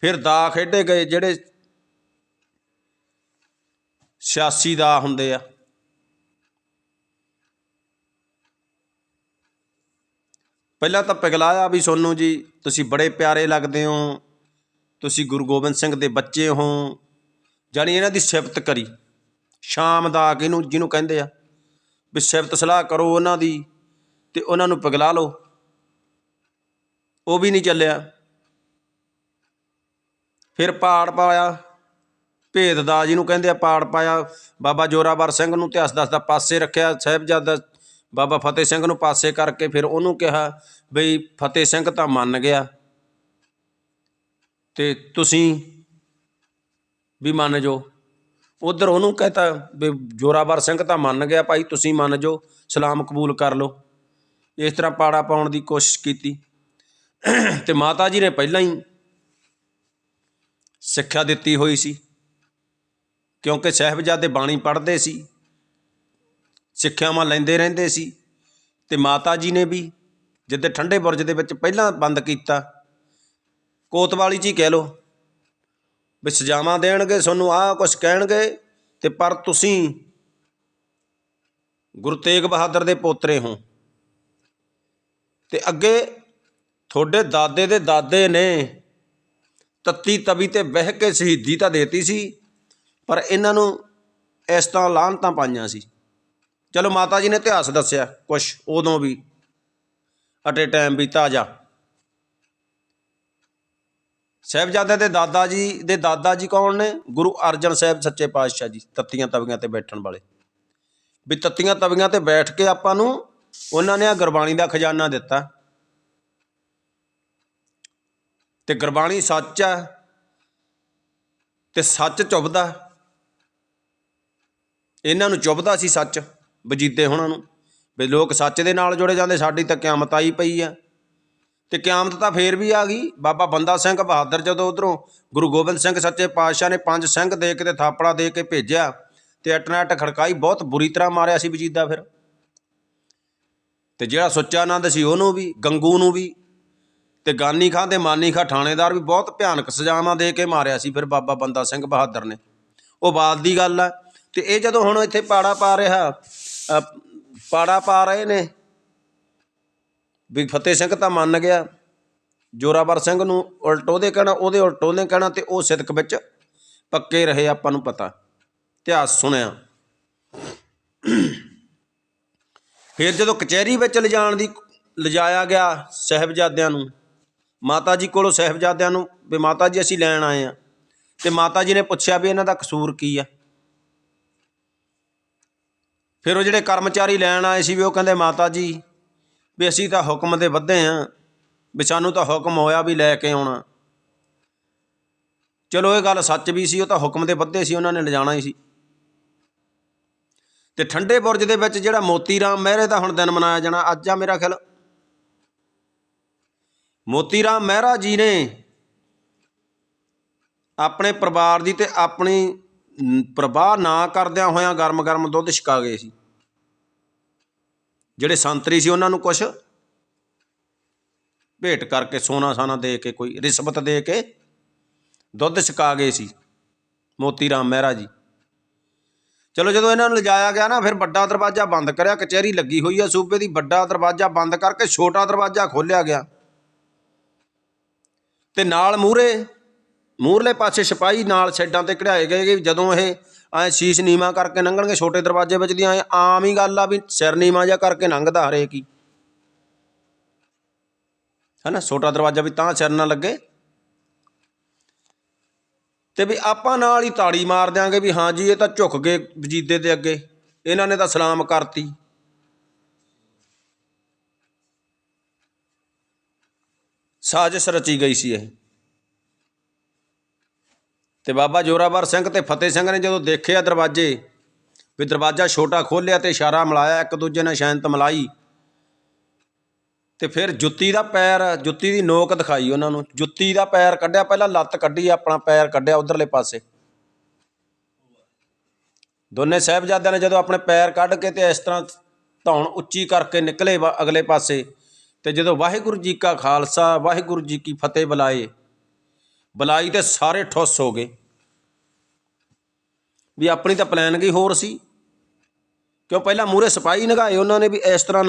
ਫਿਰ ਦਾ ਖੇਡੇ ਗਏ ਜਿਹੜੇ ਸਿਆਸੀ ਦਾ ਹੁੰਦੇ ਆ। ਪਹਿਲਾਂ ਤਾਂ ਪਿਘਲਾਇਆ ਵੀ ਸੋਨੂੰ ਜੀ, ਤੁਸੀਂ ਬੜੇ ਪਿਆਰੇ ਲੱਗਦੇ ਹੋ, ਤੁਸੀਂ ਗੁਰੂ ਗੋਬਿੰਦ ਸਿੰਘ ਦੇ ਬੱਚੇ ਹੋ, ਜਾਣੀ ਇਹਨਾਂ ਦੀ ਸਿਫਤ ਕਰੀ। ਸ਼ਾਮ ਦਾ ਕਿਹਨੂੰ ਜਿਹਨੂੰ ਕਹਿੰਦੇ ਆ, ਵੀ ਸਿਫਤ ਸਲਾਹ ਕਰੋ ਉਹਨਾਂ ਦੀ ਤੇ ਉਹਨਾਂ ਨੂੰ ਪਿਘਲਾ ਲਓ। ਉਹ ਵੀ ਨਹੀਂ ਚੱਲਿਆ। ਫਿਰ ਪਾੜ ਪਾਇਆ ਭੇਦ ਦਾ ਜਿਹਨੂੰ ਕਹਿੰਦੇ ਆ ਪਾੜ ਪਾਇਆ, ਬਾਬਾ ਜੋਰਾਵਰ ਸਿੰਘ ਨੂੰ ਇਤਿਹਾਸ ਦੱਸਦਾ, ਪਾਸੇ ਰੱਖਿਆ ਸਾਹਿਬਜ਼ਾਦਾ ਬਾਬਾ ਫਤਿਹ ਸਿੰਘ ਨੂੰ ਪਾਸੇ ਕਰਕੇ ਫਿਰ ਉਹਨੂੰ ਕਿਹਾ ਬਈ ਫਤਿਹ ਸਿੰਘ ਤਾਂ ਮੰਨ ਗਿਆ। ਤੇ ਤੁਸੀਂ ਵੀ ਮੰਨ ਜੋ। ਉਧਰ ਉਹਨੂੰ ਕਹਤਾ ਵੀ ਜੋਰਾਵਰ ਸਿੰਘ ਤਾਂ ਮੰਨ ਗਿਆ ਭਾਈ, ਤੁਸੀਂ ਮੰਨ ਜੋ, ਸਲਾਮ ਕਬੂਲ ਕਰ ਲਓ। ਇਸ ਤਰ੍ਹਾਂ ਪਾੜਾ ਪਾਉਣ ਦੀ ਕੋਸ਼ਿਸ਼ ਕੀਤੀ। ਤੇ ਮਾਤਾ ਜੀ ਨੇ ਪਹਿਲਾਂ ਹੀ ਸਿੱਖਿਆ ਦਿੱਤੀ ਹੋਈ ਸੀ। ਕਿਉਂਕਿ ਸਾਹਿਬਜ਼ਾਦੇ ਬਾਣੀ ਪੜ੍ਹਦੇ ਸੀ। ਸਿੱਖਿਆਵਾਂ ਲੈਂਦੇ ਰਹਿੰਦੇ ਸੀ ਅਤੇ ਮਾਤਾ ਜੀ ਨੇ ਵੀ ਜਿੱਦੇ ਠੰਡੇ ਬੁਰਜ ਦੇ ਵਿੱਚ ਪਹਿਲਾਂ ਬੰਦ ਕੀਤਾ, ਕੋਤਵਾਲੀ 'ਚ ਹੀ ਕਹਿ ਲਓ, ਵੀ ਸਜ਼ਾਵਾਂ ਦੇਣਗੇ ਤੁਹਾਨੂੰ ਆਹ ਕੁਝ ਕਹਿਣਗੇ ਤੇ ਪਰ ਤੁਸੀਂ ਗੁਰੂ ਤੇਗ ਬਹਾਦਰ ਦੇ ਪੋਤਰੇ ਹੋ। ਤੇ ਅੱਗੇ ਤੁਹਾਡੇ ਦਾਦੇ ਦੇ ਦਾਦੇ ਨੇ ਤੱਤੀ ਤਵੀ ਤੇ ਬਹਿ ਕੇ ਸ਼ਹੀਦੀ ਤਾਂ ਦੇਤੀ ਸੀ, ਪਰ ਇਹਨਾਂ ਨੂੰ ਇਸ ਤਰ੍ਹਾਂ ਲਾਹਨਤਾਂ ਪਾਈਆਂ ਸੀ। ਚਲੋ ਮਾਤਾ ਜੀ ਨੇ ਇਤਿਹਾਸ ਦੱਸਿਆ, ਕੁਛ ਉਦੋਂ ਵੀ ਅਟੇ ਟਾਈਮ ਵੀ ਤਾਜ਼ਾ। ਸਾਹਿਬਜ਼ਾਦੇ ਦੇ ਦਾਦਾ ਜੀ, ਦੇ ਦਾਦਾ ਜੀ ਕੌਣ ਨੇ? ਗੁਰੂ ਅਰਜਨ ਸਾਹਿਬ ਸੱਚੇ ਪਾਤਸ਼ਾਹ ਜੀ, ਤੱਤੀਆਂ ਤਵੀਆਂ ਤੇ ਬੈਠਣ ਵਾਲੇ। ਵੀ ਤੱਤੀਆਂ ਤਵੀਆਂ ਤੇ ਬੈਠ ਕੇ ਆਪਾਂ ਨੂੰ ਉਹਨਾਂ ਨੇ ਆ ਗੁਰਬਾਣੀ ਦਾ ਖਜ਼ਾਨਾ ਦਿੱਤਾ। ਤੇ ਗੁਰਬਾਣੀ ਸੱਚ ਹੈ ਤੇ ਸੱਚ ਚੁੱਭਦਾ। ਇਹਨਾਂ ਨੂੰ ਚੁੱਭਦਾ ਸੀ ਸੱਚ। ਵਜੀਦੇ ਹੋਣਾ ਨੂੰ, ਵੀ ਲੋਕ ਸੱਚ ਦੇ ਨਾਲ ਜੁੜੇ ਜਾਂਦੇ, ਸਾਡੀ ਤਾਂ ਕਿਆਮਤ ਆਈ ਪਈ ਆ। ਤੇ ਕਿਆਮਤ ਤਾਂ ਫੇਰ ਵੀ ਆ ਗਈ। ਬਾਬਾ ਬੰਦਾ ਸਿੰਘ ਬਹਾਦਰ ਜਦੋਂ ਉਧਰੋਂ ਗੁਰੂ ਗੋਬਿੰਦ ਸਿੰਘ ਸੱਚੇ ਪਾਤਸ਼ਾਹ ਨੇ ਪੰਜ ਸਿੰਘ ਦੇ ਕੇ ਤੇ ਥਾਪੜਾ ਦੇ ਕੇ ਭੇਜਿਆ, ਤੇ ਅਟਨੈਟ ਖੜਕਾਈ, ਬਹੁਤ ਬੁਰੀ ਤਰ੍ਹਾਂ ਮਾਰਿਆ ਸੀ ਵਜੀਦਾ ਫਿਰ। ਤੇ ਜਿਹੜਾ ਸੁੱਚਾ ਆਨੰਦ ਸੀ ਉਹਨੂੰ ਵੀ, ਗੰਗੂ ਨੂੰ ਵੀ, ਤੇ ਗਾਨੀ ਖਾਂ ਤੇ ਮਾਨੀ ਖਾਂ ਥਾਣੇਦਾਰ ਵੀ ਬਹੁਤ ਭਿਆਨਕ ਸਜ਼ਾਵਾਂ ਦੇ ਕੇ ਮਾਰਿਆ ਸੀ ਫਿਰ ਬਾਬਾ ਬੰਦਾ ਸਿੰਘ ਬਹਾਦਰ ਨੇ। ਉਹ ਬਾਤ ਦੀ ਗੱਲ ਆ। ਤੇ ਇਹ ਜਦੋਂ ਹੁਣ ਇੱਥੇ ਪਾੜਾ ਪਾ ਰਿਹਾ ਪਾੜਾ ਪਾ ਰਹੇ ਨੇ। ਵੀ ਫਤਿਹ ਸਿੰਘ ਤਾਂ ਮੰਨ ਗਿਆ। ਜੋਰਾਵਰ ਸਿੰਘ ਨੂੰ ਉਲਟ ਉਹਦੇ ਕਹਿਣਾ, ਉਹਦੇ ਉਲਟ ਉਹਨੇ ਕਹਿਣਾ ਤੇ ਉਹ ਸਿਦਕ ਵਿੱਚ ਪੱਕੇ ਰਹੇ ਆਪਾਂ ਨੂੰ ਪਤਾ। ਇਤਿਹਾਸ ਸੁਣਿਆ। ਫਿਰ ਜਦੋਂ ਕਚਹਿਰੀ ਵਿੱਚ ਲਿਜਾਣ ਦੀ, ਲਿਜਾਇਆ ਗਿਆ ਸਹਿਬਜ਼ਾਦਿਆਂ ਨੂੰ, ਮਾਤਾ ਜੀ ਕੋਲੋਂ ਸਹਿਬਜ਼ਾਦਿਆਂ ਨੂੰ, ਵੀ ਮਾਤਾ ਜੀ ਅਸੀਂ ਲੈਣ ਆਏ ਆ ਤੇ ਮਾਤਾ ਜੀ ਨੇ ਪੁੱਛਿਆ ਵੀ ਇਹਨਾਂ ਦਾ ਕਸੂਰ ਕੀ ਆ? ਫਿਰ ਉਹ ਜਿਹੜੇ ਕਰਮਚਾਰੀ ਲੈਣ ਆਏ ਸੀ ਵੀ ਉਹ ਕਹਿੰਦੇ, ਮਾਤਾ ਜੀ, ਵੀ ਅਸੀਂ ਤਾਂ ਹੁਕਮ ਦੇ ਵੱਧੇ ਆਂ, ਵੀ ਸਾਨੂੰ ਤਾਂ ਹੁਕਮ ਹੋਇਆ ਵੀ ਲੈ ਕੇ ਆਉਣਾ। ਚਲੋ ਇਹ ਗੱਲ ਸੱਚ ਵੀ ਸੀ, ਉਹ ਤਾਂ ਹੁਕਮ ਦੇ ਵੱਧੇ ਸੀ, ਉਹਨਾਂ ਨੇ ਲਿਜਾਣਾ ਹੀ ਸੀ। ਤੇ ਠੰਡੇ ਬੁਰਜ ਦੇ ਵਿੱਚ ਜਿਹੜਾ ਮੋਤੀ ਰਾਮ ਮਹਿਰੇ ਦਾ ਹੁਣ ਦਿਨ ਮਨਾਇਆ ਜਾਣਾ, ਅੱਜ ਆ ਮੇਰਾ ਖਿਆਲ। ਮੋਤੀ ਰਾਮ ਮਹਿਰਾ ਜੀ ਨੇ ਆਪਣੇ ਪਰਿਵਾਰ ਦੀ ਤੇ ਆਪਣੀ ਪ੍ਰਵਾਹ ਨਾ ਕਰਦਿਆਂ ਹੋਇਆਂ ਗਰਮ-ਗਰਮ ਦੁੱਧ ਛਕਾ ਗਏ ਸੀ। ਜਿਹੜੇ ਸੰਤਰੀ ਸੀ ਉਹਨਾਂ ਨੂੰ ਕੁਛ ਭੇਟ ਕਰਕੇ ਸੋਨਾ ਸਾਨਾ ਦੇ ਕੇ, ਕੋਈ ਰਿਸ਼ਵਤ ਦੇ ਕੇ ਦੁੱਧ ਛਕਾ ਗਏ ਸੀ। ਮੋਤੀ ਰਾਮ ਮਹਿਰਾ ਜੀ। ਚਲੋ ਜਦੋਂ ਇਹਨਾਂ ਨੂੰ ਲਿਜਾਇਆ ਗਿਆ ਨਾ, ਫਿਰ ਵੱਡਾ ਦਰਵਾਜ਼ਾ ਬੰਦ ਕਰਿਆ। ਕਚਹਿਰੀ ਲੱਗੀ ਹੋਈ ਆ ਸੂਬੇ ਦੀ। ਵੱਡਾ ਦਰਵਾਜ਼ਾ ਬੰਦ ਕਰਕੇ ਛੋਟਾ ਦਰਵਾਜ਼ਾ ਖੋਲ੍ਹਿਆ ਗਿਆ। ਤੇ ਨਾਲ ਮੂਹਰੇ ਮੂਹਰਲੇ ਪਾਸੇ ਸਿਪਾਹੀ ਨਾਲ ਸੈਡਾਂ ਤੇ ਕਢਾਏ ਗਏ ਕਿ ਜਦੋਂ ਇਹ ਐ ਸ਼ੀਸ਼ ਨੀਵਾ ਕਰਕੇ ਲੰਘਣਗੇ ਛੋਟੇ ਦਰਵਾਜ਼ੇ ਵਿੱਚ ਦੀ ਐ ਆਮ ਹੀ ਗੱਲ ਆ ਵੀ ਸਿਰ ਨੀਵਾ ਜਿਹਾ ਕਰਕੇ ਲੰਘਦਾ ਹਰੇਕ ਹੀ। ਹੈਨਾ, ਛੋਟਾ ਦਰਵਾਜ਼ਾ ਵੀ ਤਾਂ ਸਿਰ ਨਾ ਲੱਗੇ। ਤੇ ਵੀ ਆਪਾਂ ਨਾਲ ਹੀ ਤਾੜੀ ਮਾਰ ਦਿਆਂਗੇ ਵੀ ਹਾਂ ਜੀ, ਇਹ ਤਾਂ ਝੁਕ ਗਏ ਵਜੀਦੇ ਦੇ ਅੱਗੇ, ਇਹਨਾਂ ਨੇ ਤਾਂ ਸਲਾਮ ਕਰਤੀ। ਸਾਜ਼ਿਸ਼ ਰਚੀ ਗਈ ਸੀ ਇਹ। ਤੇ ਬਾਬਾ ਜੋਰਾਵਰ ਸਿੰਘ ਤੇ ਫਤਿਹ ਸਿੰਘ ਨੇ ਜਦੋਂ ਦੇਖਿਆ ਦਰਵਾਜ਼ੇ, ਵੀ ਦਰਵਾਜ਼ਾ ਛੋਟਾ ਖੋਲ੍ਹਿਆ ਤੇ ਇਸ਼ਾਰਾ ਮਿਲਾਇਆ, ਇੱਕ ਦੂਜੇ ਨਾਲ ਸ਼ੈਂਤ ਮਿਲਾਈ। ਤੇ ਫਿਰ ਜੁੱਤੀ ਦਾ ਪੈਰ, ਜੁੱਤੀ ਦੀ ਨੋਕ ਦਿਖਾਈ ਉਹਨਾਂ ਨੂੰ। ਜੁੱਤੀ ਦਾ ਪੈਰ ਕੱਢਿਆ, ਪਹਿਲਾਂ ਲੱਤ ਕੱਢੀ, ਆਪਣਾ ਪੈਰ ਕੱਢਿਆ ਉਧਰਲੇ ਪਾਸੇ। ਦੋਨੇ ਸਾਹਿਬਜ਼ਾਦਿਆਂ ਨੇ ਜਦੋਂ ਆਪਣੇ ਪੈਰ ਕੱਢ ਕੇ ਤੇ ਇਸ ਤਰ੍ਹਾਂ ਧੌਣ ਉੱਚੀ ਕਰਕੇ ਨਿਕਲੇ ਵਾ- ਅਗਲੇ ਪਾਸੇ, ਤੇ ਜਦੋਂ ਵਾਹਿਗੁਰੂ ਜੀ ਕਾ ਖਾਲਸਾ, ਵਾਹਿਗੁਰੂ ਜੀ ਕੀ ਫਤਿਹ ਬੁਲਾਏ ਬੁਲਾਈ ਤੇ ਸਾਰੇ ਠੁੱਸ ਹੋ ਗਏ। ਵੀ ਆਪਣੀ ਤਾਂ ਪਲਾਨ ਗਈ ਹੋਰ ਸੀ? ਕਿਉਂ ਪਹਿਲਾਂ ਮੂਰੇ ਸਿਪਾਹੀ ਨਗਾਏ ਉਹਨਾਂ ਨੇ ਵੀ ਇਸ ਤਰ੍ਹਾਂ